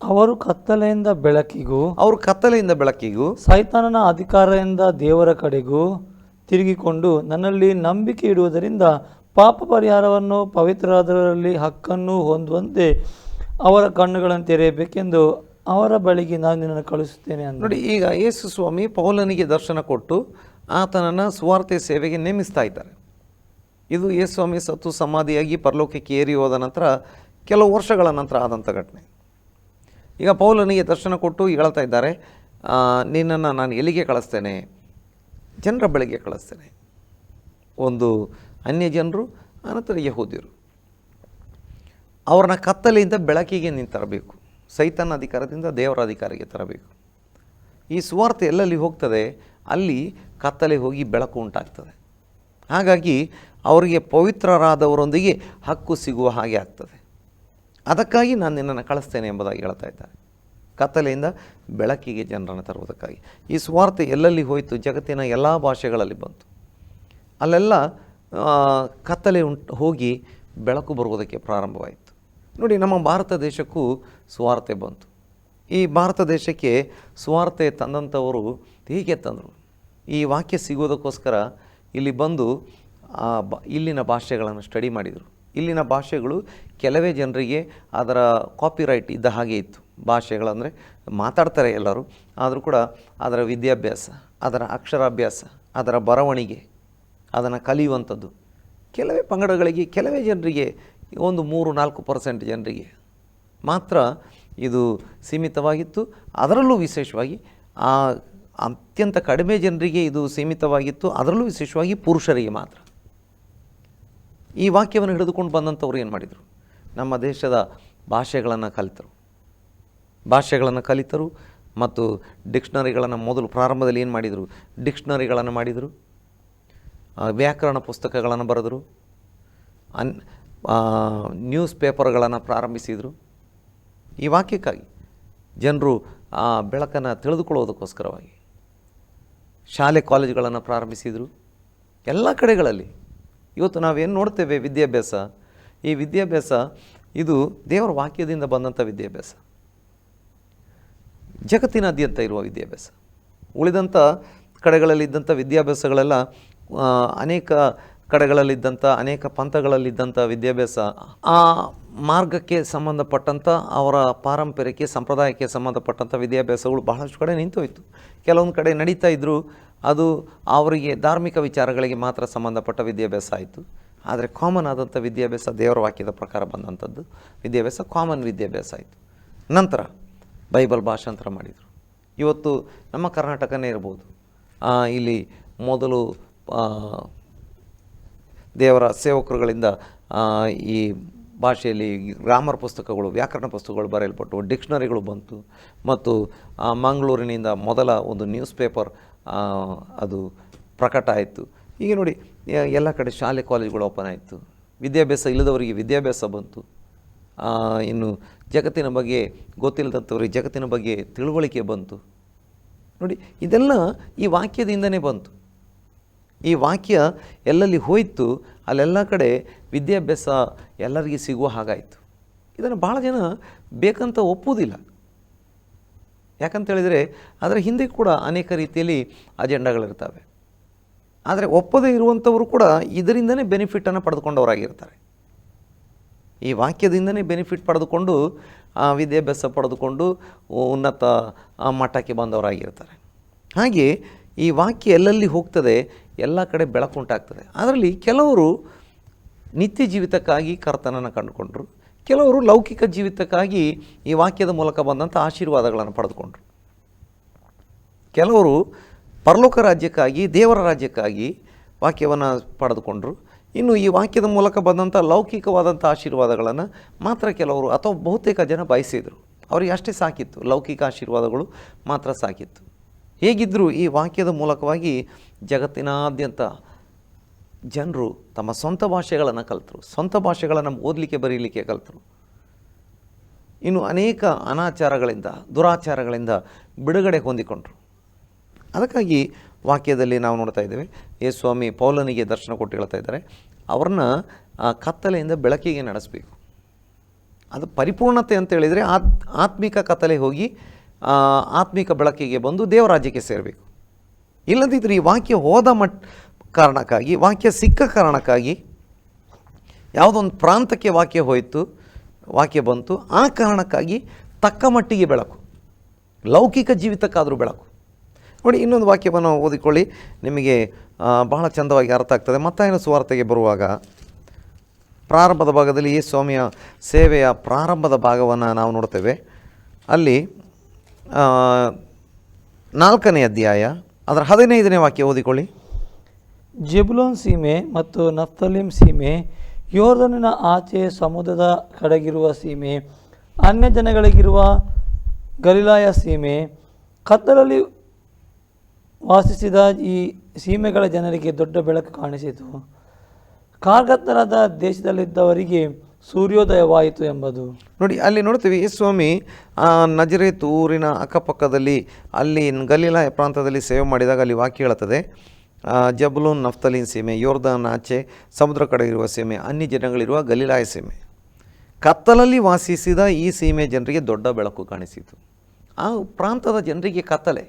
ಅವರು ಕತ್ತಲೆಯಿಂದ ಬೆಳಕಿಗೂ ಅವರು ಕತ್ತಲೆಯಿಂದ ಬೆಳಕಿಗೂ ಸೈತಾನನ ಅಧಿಕಾರದಿಂದ ದೇವರ ಕಡೆಗೂ ತಿರುಗಿಕೊಂಡು ನನ್ನಲ್ಲಿ ನಂಬಿಕೆ ಇಡುವುದರಿಂದ ಪಾಪ ಪರಿಹಾರವನ್ನು ಪವಿತ್ರರಾದರಲ್ಲಿ ಹಕ್ಕನ್ನು ಹೊಂದುವಂತೆ ಅವರ ಕಣ್ಣುಗಳನ್ನು ತೆರೆಯಬೇಕೆಂದು ಅವರ ಬಳಿಗೆ ನಾನು ನಿನ್ನನ್ನು ಕಳಿಸುತ್ತೇನೆ ಅಂತ ನೋಡಿ, ಈಗ ಯೇಸು ಸ್ವಾಮಿ ಪೌಲನಿಗೆ ದರ್ಶನ ಕೊಟ್ಟು ಆತನನ್ನು ಸುವಾರ್ತೆ ಸೇವೆಗೆ ನೇಮಿಸ್ತಾ ಇದ್ದಾರೆ. ಇದು ಯೇಸು ಸ್ವಾಮಿ ಸತ್ತು ಸಮಾಧಿಯಾಗಿ ಪರಲೋಕಕ್ಕೆ ಏರಿ ಹೋದ ನಂತರ ಕೆಲವು ವರ್ಷಗಳ ನಂತರ ಆದಂಥ ಘಟನೆ. ಈಗ ಪೌಲನಿಗೆ ದರ್ಶನ ಕೊಟ್ಟು ಹೇಳ್ತಾ ಇದ್ದಾರೆ ನಿನ್ನನ್ನು ನಾನು ಎಲ್ಲಿಗೆ ಕಳಿಸ್ತೇನೆ? ಜನರ ಬಳಿಗೆ ಕಳಿಸ್ತೇನೆ. ಒಂದು ಅನ್ಯ ಜನರು ಅನಂತರ ಯಹೂದ್ಯರು. ಅವ್ರನ್ನ ಕತ್ತಲೆಯಿಂದ ಬೆಳಕಿಗೆ ನೀನು ತರಬೇಕು. ಸೈತನ ಅಧಿಕಾರದಿಂದ ದೇವರ ಅಧಿಕಾರಕ್ಕೆ ತರಬೇಕು. ಈ ಸುವಾರ್ತೆ ಎಲ್ಲೆಲ್ಲಿ ಹೋಗ್ತದೆ? ಅಲ್ಲಿ ಕತ್ತಲೆ ಹೋಗಿ ಬೆಳಕು ಉಂಟಾಗ್ತದೆ. ಹಾಗಾಗಿ ಅವರಿಗೆ ಪವಿತ್ರರಾದವರೊಂದಿಗೆ ಹಕ್ಕು ಸಿಗುವ ಹಾಗೆ ಆಗ್ತದೆ. ಅದಕ್ಕಾಗಿ ನಾನು ನಿನ್ನನ್ನು ಕಳಿಸ್ತೇನೆ ಎಂಬುದಾಗಿ ಹೇಳ್ತಾ ಇದ್ದಾರೆ. ಕತ್ತಲೆಯಿಂದ ಬೆಳಕಿಗೆ ಜನರನ್ನು ತರುವುದಕ್ಕಾಗಿ. ಈ ಸುವಾರ್ತೆ ಎಲ್ಲೆಲ್ಲಿ ಹೋಯಿತು? ಜಗತ್ತಿನ ಎಲ್ಲ ಭಾಷೆಗಳಲ್ಲಿ ಬಂತು. ಅಲ್ಲೆಲ್ಲ ಕತ್ತಲೆ ಉಂಟು ಹೋಗಿ ಬೆಳಕು ಬರುವುದಕ್ಕೆ ಪ್ರಾರಂಭವಾಯಿತು. ನೋಡಿ, ನಮ್ಮ ಭಾರತ ದೇಶಕ್ಕೂ ಸುವಾರ್ತೆ ಬಂತು. ಈ ಭಾರತ ದೇಶಕ್ಕೆ ಸುವಾರ್ತೆ ತಂದಂಥವರು ಹೀಗೆ ತಂದರು? ಈ ವಾಕ್ಯ ಸಿಗೋದಕ್ಕೋಸ್ಕರ ಇಲ್ಲಿ ಬಂದು ಬ, ಇಲ್ಲಿನ ಭಾಷೆಗಳನ್ನು ಸ್ಟಡಿ ಮಾಡಿದರು. ಇಲ್ಲಿನ ಭಾಷೆಗಳು ಕೆಲವೇ ಜನರಿಗೆ ಅದರ ಕಾಪಿರೈಟ್ ಇದ್ದ ಹಾಗೆ ಇತ್ತು. ಭಾಷೆಗಳಂದರೆ ಮಾತಾಡ್ತಾರೆ ಎಲ್ಲರೂ, ಆದರೂ ಕೂಡ ಅದರ ವಿದ್ಯಾಭ್ಯಾಸ, ಅದರ ಅಕ್ಷರಾಭ್ಯಾಸ, ಅದರ ಬರವಣಿಗೆ, ಅದನ್ನು ಕಲಿಯುವಂಥದ್ದು. ಕೆಲವೇ ಪಂಗಡಗಳಿಗೆ, ಕೆಲವೇ ಜನರಿಗೆ ಒಂದು ಮೂರು ನಾಲ್ಕು ಪರ್ಸೆಂಟ್ ಜನರಿಗೆ ಮಾತ್ರ ಇದು ಸೀಮಿತವಾಗಿತ್ತು. ಅದರಲ್ಲೂ ವಿಶೇಷವಾಗಿ ಆ ಅತ್ಯಂತ ಕಡಿಮೆ ಜನರಿಗೆ ಇದು ಸೀಮಿತವಾಗಿತ್ತು. ಅದರಲ್ಲೂ ವಿಶೇಷವಾಗಿ ಪುರುಷರಿಗೆ ಮಾತ್ರ. ಈ ವಾಕ್ಯವನ್ನು ಹಿಡಿದುಕೊಂಡು ಬಂದಂಥವ್ರು ಏನು ಮಾಡಿದರು? ನಮ್ಮ ದೇಶದ ಭಾಷೆಗಳನ್ನು ಕಲಿತರು. ಭಾಷೆಗಳನ್ನು ಕಲಿತರು ಮತ್ತು ಡಿಕ್ಷನರಿಗಳನ್ನು ಮೊದಲು ಪ್ರಾರಂಭದಲ್ಲಿ ಏನು ಮಾಡಿದರು? ಡಿಕ್ಷನರಿಗಳನ್ನು ಮಾಡಿದರು. ವ್ಯಾಕರಣ ಪುಸ್ತಕಗಳನ್ನು ಬರೆದರು. ಅನ್ ನ್ಯೂಸ್ ಪೇಪರ್ಗಳನ್ನು ಪ್ರಾರಂಭಿಸಿದರು. ಈ ವಾಕ್ಯಕ್ಕಾಗಿ ಜನರು ಆ ಬೆಳಕನ್ನು ತಿಳಿದುಕೊಳ್ಳೋದಕ್ಕೋಸ್ಕರವಾಗಿ ಶಾಲೆ ಕಾಲೇಜುಗಳನ್ನು ಪ್ರಾರಂಭಿಸಿದರು. ಎಲ್ಲ ಕಡೆಗಳಲ್ಲಿ ಇವತ್ತು ನಾವೇನು ನೋಡ್ತೇವೆ ವಿದ್ಯಾಭ್ಯಾಸ? ಈ ವಿದ್ಯಾಭ್ಯಾಸ ಇದು ದೇವರ ವಾಕ್ಯದಿಂದ ಬಂದಂಥ ವಿದ್ಯಾಭ್ಯಾಸ. ಜಗತ್ತಿನಾದ್ಯಂತ ಇರುವ ವಿದ್ಯಾಭ್ಯಾಸ. ಉಳಿದಂಥ ಕಡೆಗಳಲ್ಲಿದ್ದಂಥ ವಿದ್ಯಾಭ್ಯಾಸಗಳೆಲ್ಲ ಅನೇಕ ಕಡೆಗಳಲ್ಲಿದ್ದಂಥ, ಅನೇಕ ಪಂಥಗಳಲ್ಲಿದ್ದಂಥ ವಿದ್ಯಾಭ್ಯಾಸ, ಆ ಮಾರ್ಗಕ್ಕೆ ಸಂಬಂಧಪಟ್ಟಂಥ, ಅವರ ಪಾರಂಪರ್ಯಕ್ಕೆ, ಸಂಪ್ರದಾಯಕ್ಕೆ ಸಂಬಂಧಪಟ್ಟಂಥ ವಿದ್ಯಾಭ್ಯಾಸಗಳು ಬಹಳಷ್ಟು ಕಡೆ ನಿಂತೋಯ್ತು. ಕೆಲವೊಂದು ಕಡೆ ನಡೀತಾ ಇದ್ದರೂ ಅದು ಅವರಿಗೆ ಧಾರ್ಮಿಕ ವಿಚಾರಗಳಿಗೆ ಮಾತ್ರ ಸಂಬಂಧಪಟ್ಟ ವಿದ್ಯಾಭ್ಯಾಸ ಆಯಿತು. ಆದರೆ ಕಾಮನ್ ಆದಂಥ ವಿದ್ಯಾಭ್ಯಾಸ ದೇವರ ವಾಕ್ಯದ ಪ್ರಕಾರ ಬಂದಂಥದ್ದು, ವಿದ್ಯಾಭ್ಯಾಸ ಕಾಮನ್ ವಿದ್ಯಾಭ್ಯಾಸ ಆಯಿತು. ನಂತರ ಬೈಬಲ್ ಭಾಷಾಂತರ ಮಾಡಿದರು. ಇವತ್ತು ನಮ್ಮ ಕರ್ನಾಟಕನೇ ಇರ್ಬೋದು. ಇಲ್ಲಿ ಮೊದಲು ದೇವರ ಸೇವಕರುಗಳಿಂದ ಈ ಭಾಷೆಯಲ್ಲಿ ಗ್ರಾಮರ್ ಪುಸ್ತಕಗಳು, ವ್ಯಾಕರಣ ಪುಸ್ತಕಗಳು ಬರೆಯಲ್ಪಟ್ಟು, ಡಿಕ್ಷನರಿಗಳು ಬಂತು. ಮತ್ತು ಮಂಗಳೂರಿನಿಂದ ಮೊದಲ ಒಂದು ನ್ಯೂಸ್ ಪೇಪರ್ ಅದು ಪ್ರಕಟ ಆಯಿತು. ಈಗ ನೋಡಿ ಎಲ್ಲ ಕಡೆ ಶಾಲೆ, ಕಾಲೇಜುಗಳು ಓಪನ್ ಆಯಿತು. ವಿದ್ಯಾಭ್ಯಾಸ ಇಲ್ಲದವರಿಗೆ ವಿದ್ಯಾಭ್ಯಾಸ ಬಂತು. ಇನ್ನು ಜಗತ್ತಿನ ಬಗ್ಗೆ ಗೊತ್ತಿಲ್ಲದಂಥವ್ರಿಗೆ ಜಗತ್ತಿನ ಬಗ್ಗೆ ತಿಳುವಳಿಕೆ ಬಂತು. ನೋಡಿ, ಇದೆಲ್ಲ ಈ ವಾಕ್ಯದಿಂದನೇ ಬಂತು. ಈ ವಾಕ್ಯ ಎಲ್ಲಲ್ಲಿ ಹೋಯಿತು, ಅಲ್ಲೆಲ್ಲ ಕಡೆ ವಿದ್ಯಾಭ್ಯಾಸ ಎಲ್ಲರಿಗೆ ಸಿಗುವ ಹಾಗಾಯಿತು. ಇದನ್ನು ಭಾಳ ಜನ ಬೇಕಂತ ಒಪ್ಪುವುದಿಲ್ಲ. ಯಾಕಂತೇಳಿದರೆ ಅದರ ಹಿಂದೆ ಕೂಡ ಅನೇಕ ರೀತಿಯಲ್ಲಿ ಅಜೆಂಡಾಗಳಿರ್ತವೆ. ಆದರೆ ಒಪ್ಪದೇ ಇರುವಂಥವರು ಕೂಡ ಇದರಿಂದನೇ ಬೆನಿಫಿಟನ್ನು ಪಡೆದುಕೊಂಡವರಾಗಿರ್ತಾರೆ. ಈ ವಾಕ್ಯದಿಂದನೇ ಬೆನಿಫಿಟ್ ಪಡೆದುಕೊಂಡು ವಿದ್ಯಾಭ್ಯಾಸ ಪಡೆದುಕೊಂಡು, ಉನ್ನತ ಮಟ್ಟಕ್ಕೆ ಬಂದವರಾಗಿರ್ತಾರೆ. ಹಾಗೆ ಈ ವಾಕ್ಯ ಎಲ್ಲೆಲ್ಲಿ ಹೋಗ್ತದೆ, ಎಲ್ಲ ಕಡೆ ಬೆಳಕುಂಟಾಗ್ತದೆ ಅದರಲ್ಲಿ ಕೆಲವರು ನಿತ್ಯ ಜೀವಿತಕ್ಕಾಗಿ ಕರ್ತನನ್ನು ಕಂಡುಕೊಂಡರು. ಕೆಲವರು ಲೌಕಿಕ ಜೀವಿತಕ್ಕಾಗಿ ಈ ವಾಕ್ಯದ ಮೂಲಕ ಬಂದಂಥ ಆಶೀರ್ವಾದಗಳನ್ನು ಪಡೆದುಕೊಂಡ್ರು. ಕೆಲವರು ಪರಲೋಕ ರಾಜ್ಯಕ್ಕಾಗಿ, ದೇವರ ರಾಜ್ಯಕ್ಕಾಗಿ ವಾಕ್ಯವನ್ನು ಪಡೆದುಕೊಂಡರು. ಇನ್ನು ಈ ವಾಕ್ಯದ ಮೂಲಕ ಬಂದಂಥ ಲೌಕಿಕವಾದಂಥ ಆಶೀರ್ವಾದಗಳನ್ನು ಮಾತ್ರ ಕೆಲವರು ಅಥವಾ ಬಹುತೇಕ ಜನ ಬಯಸಿದರು. ಅವರಿಗೆ ಅಷ್ಟೇ ಸಾಕಿತ್ತು. ಲೌಕಿಕ ಆಶೀರ್ವಾದಗಳು ಮಾತ್ರ ಸಾಕಿತ್ತು. ಹೇಗಿದ್ದರೂ ಈ ವಾಕ್ಯದ ಮೂಲಕವಾಗಿ ಜಗತ್ತಿನಾದ್ಯಂತ ಜನರು ತಮ್ಮ ಸ್ವಂತ ಭಾಷೆಗಳನ್ನು ಕಲಿತರು, ಸ್ವಂತ ಭಾಷೆಗಳನ್ನು ಓದಲಿಕ್ಕೆ ಬರೀಲಿಕ್ಕೆ ಕಲಿತರು. ಇನ್ನು ಅನೇಕ ಅನಾಚಾರಗಳಿಂದ, ದುರಾಚಾರಗಳಿಂದ ಬಿಡುಗಡೆ ಹೊಂದಿಕೊಂಡರು. ಅದಕ್ಕಾಗಿ ವಾಕ್ಯದಲ್ಲಿ ನಾವು ನೋಡ್ತಾ ಇದ್ದೇವೆ ಯೇ ಸ್ವಾಮಿ ಪೌಲನಿಗೆ ದರ್ಶನ ಕೊಟ್ಟು ಹೇಳ್ತಾ ಇದ್ದಾರೆ, ಅವ್ರನ್ನ, ಆ, ಕತ್ತಲೆಯಿಂದ ಬೆಳಕಿಗೆ ನಡೆಸಬೇಕು. ಅದು ಪರಿಪೂರ್ಣತೆ ಅಂತ ಹೇಳಿದರೆ ಆತ್, ಆತ್ಮಿಕ ಕತ್ತಲೆ ಹೋಗಿ ಆತ್ಮಿಕ ಬೆಳಕಿಗೆ ಬಂದು ದೇವರಾಜ್ಯಕ್ಕೆ ಸೇರಬೇಕು. ಇಲ್ಲದಿದ್ದರೆ ಈ ವಾಕ್ಯ ಹೋದ ಮಟ್, ಕಾರಣಕ್ಕಾಗಿ, ವಾಕ್ಯ ಸಿಕ್ಕ ಕಾರಣಕ್ಕಾಗಿ ಯಾವುದೊಂದು ಪ್ರಾಂತಕ್ಕೆ ವಾಕ್ಯ ಹೋಯಿತು, ವಾಕ್ಯ ಬಂತು, ಆ ಕಾರಣಕ್ಕಾಗಿ ತಕ್ಕ ಮಟ್ಟಿಗೆ ಬೆಳಕು. ಲೌಕಿಕ ಜೀವಿತಕ್ಕಾದರೂ ಬೆಳಕು. ನೋಡಿ, ಇನ್ನೊಂದು ವಾಕ್ಯವನ್ನು ಓದಿಕೊಳ್ಳಿ. ನಿಮಗೆ ಬಹಳ ಚಂದವಾಗಿ ಅರ್ಥ ಆಗ್ತದೆ. ಮತ್ತಾಯನ ಸುವಾರ್ತೆಗೆ ಬರುವಾಗ, ಪ್ರಾರಂಭದ ಭಾಗದಲ್ಲಿ ಈ ಸ್ವಾಮಿಯ ಸೇವೆಯ ಪ್ರಾರಂಭದ ಭಾಗವನ್ನು ನಾವು ನೋಡ್ತೇವೆ. ಅಲ್ಲಿ ನಾಲ್ಕನೇ ಅಧ್ಯಾಯ, ಅದರ ಹದಿನೈದನೇ ವಾಕ್ಯ ಓದಿಕೊಳ್ಳಿ. ಜೆಬುಲೋನ್ ಸೀಮೆ ಮತ್ತು ನಫ್ತಲಿಂ ಸೀಮೆ ಯೋರ್ಧನಿನ ಆಚೆ ಸಮುದ್ರದ ಕಡೆಗಿರುವ ಸೀಮೆ ಅನ್ಯ ಜನಗಳಿಗಿರುವ ಗಲಿಲಾಯ ಸೀಮೆ, ಕತ್ತಲಲ್ಲಿ ವಾಸಿಸಿದ ಈ ಸೀಮೆಗಳ ಜನರಿಗೆ ದೊಡ್ಡ ಬೆಳಕು ಕಾಣಿಸಿತು. ಕಾರ್ಗತ್ತರದ ದೇಶದಲ್ಲಿದ್ದವರಿಗೆ ಸೂರ್ಯೋದಯವಾಯಿತು ಎಂಬುದು. ನೋಡಿ ಅಲ್ಲಿ ನೋಡ್ತೀವಿ ಸ್ವಾಮಿ ಆ, ನಜರೇತ್ ಊರಿನ ಅಕ್ಕಪಕ್ಕದಲ್ಲಿ ಅಲ್ಲಿ ಗಲೀಲ ಪ್ರಾಂತದಲ್ಲಿ ಸೇವೆ ಮಾಡಿದಾಗ ಅಲ್ಲಿ ವಾಕ್ಯ ಹೇಳುತ್ತದೆ ಜಬ್ಲೂನ್ ನಫ್ತಲಿನ್ ಸೀಮೆ ಯೋರ್ದಾನ್ ಆಚೆ ಸಮುದ್ರ ಕಡೆ ಇರುವ ಸೀಮೆ ಅನ್ಯ ಜನಗಳಿರುವ ಗಲೀಲಾಯ ಸೀಮೆ. ಕತ್ತಲಲ್ಲಿ ವಾಸಿಸಿದ ಈ ಸೀಮೆ ಜನರಿಗೆ ದೊಡ್ಡ ಬೆಳಕು ಕಾಣಿಸಿತು. ಆ ಪ್ರಾಂತದ ಜನರಿಗೆ ಕತ್ತಲೆ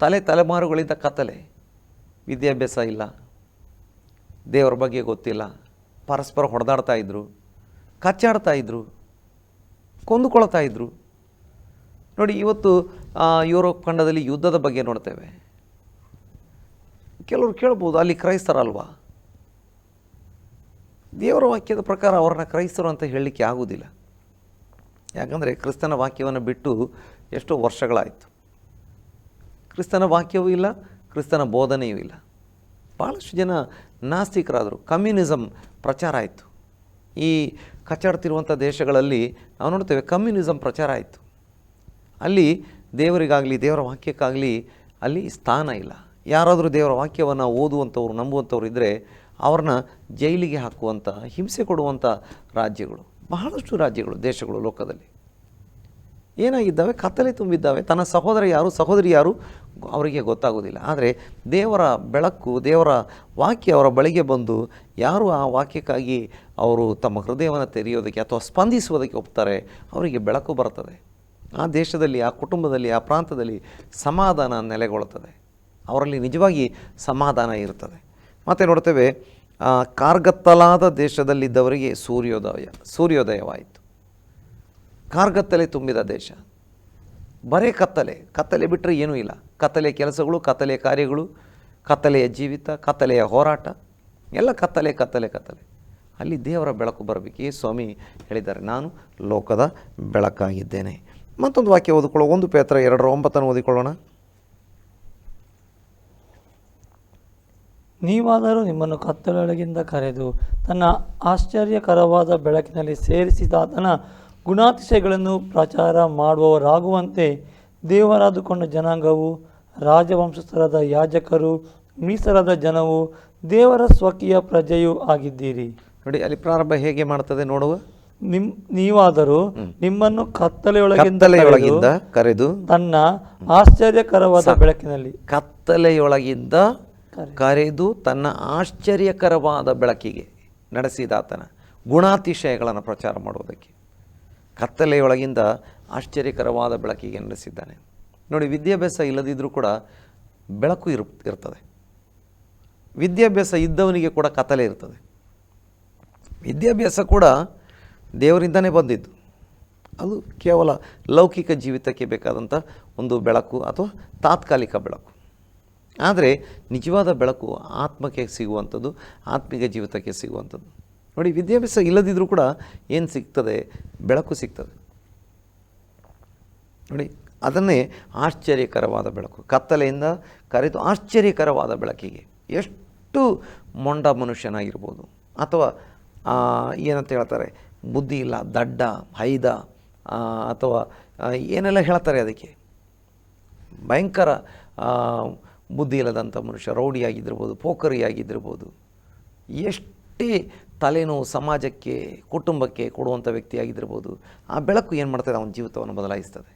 ತಲೆ ತಲೆಮಾರುಗಳಿಂದ ಕತ್ತಲೆ. ವಿದ್ಯಾಭ್ಯಾಸ ಇಲ್ಲ ದೇವರ ಬಗ್ಗೆ ಗೊತ್ತಿಲ್ಲ ಪರಸ್ಪರ ಹೊಡೆದಾಡ್ತಾ ಇದ್ರು. ಕಚ್ಚಾಡ್ತಾ ಇದ್ದರು ಕೊಂದುಕೊಳ್ತಾ ಇದ್ದರು ನೋಡಿ, ಇವತ್ತು ಯುರೋಪ್ ಖಂಡದಲ್ಲಿ ಯುದ್ಧದ ಬಗ್ಗೆ ನೋಡ್ತೇವೆ. ಕೆಲವರು ಕೇಳ್ಬೋದು, ಅಲ್ಲಿ ಕ್ರೈಸ್ತರಲ್ವಾ? ದೇವರ ವಾಕ್ಯದ ಪ್ರಕಾರ ಅವ್ರನ್ನ ಕ್ರೈಸ್ತರು ಅಂತ ಹೇಳಲಿಕ್ಕೆ ಆಗುವುದಿಲ್ಲ ಯಾಕಂದರೆ ಕ್ರಿಸ್ತನ ವಾಕ್ಯವನ್ನು ಬಿಟ್ಟು ಎಷ್ಟೋ ವರ್ಷಗಳಾಯಿತು. ಕ್ರಿಸ್ತನ ವಾಕ್ಯವೂ ಇಲ್ಲ, ಕ್ರಿಸ್ತನ ಬೋಧನೆಯೂ ಇಲ್ಲ. ಭಾಳಷ್ಟು ಜನ ನಾಸ್ತಿಕರಾದರು. ಕಮ್ಯುನಿಸಮ್ ಪ್ರಚಾರ ಆಯಿತು. ಈ ಕಚ್ಚಾಡ್ತಿರುವಂಥ ದೇಶಗಳಲ್ಲಿ ನಾವು ನೋಡ್ತೇವೆ ಕಮ್ಯುನಿಸಮ್ ಪ್ರಚಾರ ಆಯಿತು. ಅಲ್ಲಿ ದೇವರಿಗಾಗಲಿ, ದೇವರ ವಾಕ್ಯಕ್ಕಾಗಲಿ ಅಲ್ಲಿ ಸ್ಥಾನ ಇಲ್ಲ. ಯಾರಾದರೂ ದೇವರ ವಾಕ್ಯವನ್ನು ಓದುವಂಥವ್ರು, ನಂಬುವಂಥವ್ರು ಇದ್ದರೆ ಅವ್ರನ್ನ ಜೈಲಿಗೆ ಹಾಕುವಂಥ, ಹಿಂಸೆ ಕೊಡುವಂಥ ರಾಜ್ಯಗಳು, ಬಹಳಷ್ಟು ರಾಜ್ಯಗಳು ದೇಶಗಳು ಲೋಕದಲ್ಲಿ. ಏನಾಗಿದ್ದಾವೆ? ಕತ್ತಲೆ ತುಂಬಿದ್ದಾವೆ. ತನ್ನ ಸಹೋದರ ಯಾರು, ಸಹೋದರಿ ಯಾರು ಅವರಿಗೆ ಗೊತ್ತಾಗೋದಿಲ್ಲ. ಆದರೆ ದೇವರ ಬೆಳಕು, ದೇವರ ವಾಕ್ಯ ಅವರ ಬಳಿಗೆ ಬಂದು ಯಾರು ಆ ವಾಕ್ಯಕ್ಕಾಗಿ ಅವರು ತಮ್ಮ ಹೃದಯವನ್ನು ತೆರೆಯೋದಕ್ಕೆ ಅಥವಾ ಸ್ಪಂದಿಸುವುದಕ್ಕೆ ಒಪ್ತಾರೆ, ಅವರಿಗೆ ಬೆಳಕು ಬರ್ತದೆ ಆ ದೇಶದಲ್ಲಿ, ಆ ಕುಟುಂಬದಲ್ಲಿ, ಆ ಪ್ರಾಂತದಲ್ಲಿ ಸಮಾಧಾನ ನೆಲೆಗೊಳ್ಳುತ್ತದೆ. ಅವರಲ್ಲಿ ನಿಜವಾಗಿ ಸಮಾಧಾನ ಇರ್ತದೆ ಮತ್ತು ನೋಡ್ತೇವೆ ಕಾರ್ಗತ್ತಲಾದ ದೇಶದಲ್ಲಿದ್ದವರಿಗೆ ಸೂರ್ಯೋದಯ, ಸೂರ್ಯೋದಯವಾಯಿತು. ಕಾರ್ಗತ್ತಲೆ ತುಂಬಿದ ದೇಶ. ಬರೇ ಕತ್ತಲೆ. ಕತ್ತಲೆ ಬಿಟ್ಟರೆ ಏನೂ ಇಲ್ಲ. ಕತ್ತಲೆಯ ಕೆಲಸಗಳು ಕತ್ತಲೆಯ ಕಾರ್ಯಗಳು, ಕತ್ತಲೆಯ ಜೀವಿತ, ಕತ್ತಲೆಯ ಹೋರಾಟ. ಎಲ್ಲ ಕತ್ತಲೆ ಕತ್ತಲೆ ಕತ್ತಲೆ. ಅಲ್ಲಿ ದೇವರ ಬೆಳಕು ಬರಬೇಕು. ಈ ಸ್ವಾಮಿ, ಹೇಳಿದ್ದಾರೆ, ನಾನು ಲೋಕದ ಬೆಳಕಾಗಿದ್ದೇನೆ. ಮತ್ತೊಂದು ವಾಕ್ಯ ಓದಿಕೊಳ್ಳೋ ಒಂದು ಪೇತ್ರ ಎರಡರ ಒಂಬತ್ತನ್ನು ಓದಿಕೊಳ್ಳೋಣ. ನೀವಾದರೂ ನಿಮ್ಮನ್ನು ಕತ್ತಲೊಳಗಿಂದ ಕರೆದು ತನ್ನ ಆಶ್ಚರ್ಯಕರವಾದ ಬೆಳಕಿನಲ್ಲಿ ಸೇರಿಸಿದಾತನ ಗುಣಾತಿಶಯಗಳನ್ನು ಪ್ರಚಾರ ಮಾಡುವವರಾಗುವಂತೆ ದೇವರಾದುಕೊಂಡ ಜನಾಂಗವು, ರಾಜವಂಶಸ್ಥರಾದ ಯಾಜಕರು ಮೀಸಲಾದ ಜನವು ದೇವರ ಸ್ವಕೀಯ ಪ್ರಜೆಯೂ ಆಗಿದ್ದೀರಿ. ನೋಡಿ ಅಲ್ಲಿ ಪ್ರಾರಂಭ ಹೇಗೆ ಮಾಡ್ತದೆ ನೋಡುವ? ನಿಮ್ ನೀವಾದರೂ ನಿಮ್ಮನ್ನು ಕತ್ತಲೆಯೊಳಗಿಂದ ಕತ್ತಲೆಯೊಳಗಿಂದ ಕರೆದು ತನ್ನ ಆಶ್ಚರ್ಯಕರವಾದ ಬೆಳಕಿನಲ್ಲಿ ಕತ್ತಲೆಯೊಳಗಿಂದ ಕರೆದು ತನ್ನ ಆಶ್ಚರ್ಯಕರವಾದ ಬೆಳಕಿಗೆ ನಡೆಸಿದಾತನ ಗುಣಾತಿಶಯಗಳನ್ನು ಪ್ರಚಾರ ಮಾಡುವುದಕ್ಕೆ. ಕತ್ತಲೆಯೊಳಗಿಂದ ಆಶ್ಚರ್ಯಕರವಾದ ಬೆಳಕಿಗೆ ನಡೆಸಿದ್ದಾನೆ. ನೋಡಿ ವಿದ್ಯಾಭ್ಯಾಸ ಇಲ್ಲದಿದ್ದರೂ ಕೂಡ ಬೆಳಕು ಇರು ಇರ್ತದೆ. ವಿದ್ಯಾಭ್ಯಾಸ ಇದ್ದವನಿಗೆ ಕೂಡ ಕತ್ತಲೆ ಇರ್ತದೆ. ವಿದ್ಯಾಭ್ಯಾಸ ಕೂಡ ದೇವರಿಂದನೇ ಬಂದಿದ್ದು. ಅದು ಕೇವಲ ಲೌಕಿಕ ಜೀವಿತಕ್ಕೆ ಬೇಕಾದಂಥ ಒಂದು ಬೆಳಕು ಅಥವಾ ತಾತ್ಕಾಲಿಕ ಬೆಳಕು. ಆದರೆ ನಿಜವಾದ ಬೆಳಕು ಆತ್ಮಕ್ಕೆ ಸಿಗುವಂಥದ್ದು, ಆತ್ಮಿಕ ಜೀವಿತಕ್ಕೆ ಸಿಗುವಂಥದ್ದು. ನೋಡಿ, ವಿದ್ಯಾಭ್ಯಾಸ ಇಲ್ಲದಿದ್ದರೂ ಕೂಡ ಏನು ಸಿಗ್ತದೆ? ಬೆಳಕು ಸಿಗ್ತದೆ. ನೋಡಿ, ಅದನ್ನೇ ಆಶ್ಚರ್ಯಕರವಾದ ಬೆಳಕು. ಕತ್ತಲೆಯಿಂದ ಕರೆದು ಆಶ್ಚರ್ಯಕರವಾದ ಬೆಳಕಿಗೆ. ಎಷ್ಟು ಮೊಂಡ ಮನುಷ್ಯನಾಗಿರ್ಬೋದು. ಅಥವಾ ಏನಂತ ಹೇಳ್ತಾರೆ? ಬುದ್ಧಿ ಇಲ್ಲ, ದಡ್ಡ, ಹೈದ ಅಥವಾ ಏನೆಲ್ಲ ಹೇಳ್ತಾರೆ ಅದಕ್ಕೆ? ಭಯಂಕರ ಬುದ್ಧಿ ಇಲ್ಲದಂಥ ಮನುಷ್ಯ, ರೌಡಿಯಾಗಿದ್ದಿರ್ಬೋದು ಪೋಖರಿಯಾಗಿದ್ದಿರ್ಬೋದು ಎಷ್ಟೇ ತಲೆನೋವು ಸಮಾಜಕ್ಕೆ, ಕುಟುಂಬಕ್ಕೆ ಕೊಡುವಂಥ ವ್ಯಕ್ತಿಯಾಗಿದ್ದಿರ್ಬೋದು, ಆ ಬೆಳಕು ಏನು ಮಾಡ್ತದೆ? ಅವನ ಜೀವಿತವನ್ನು ಬದಲಾಯಿಸ್ತದೆ.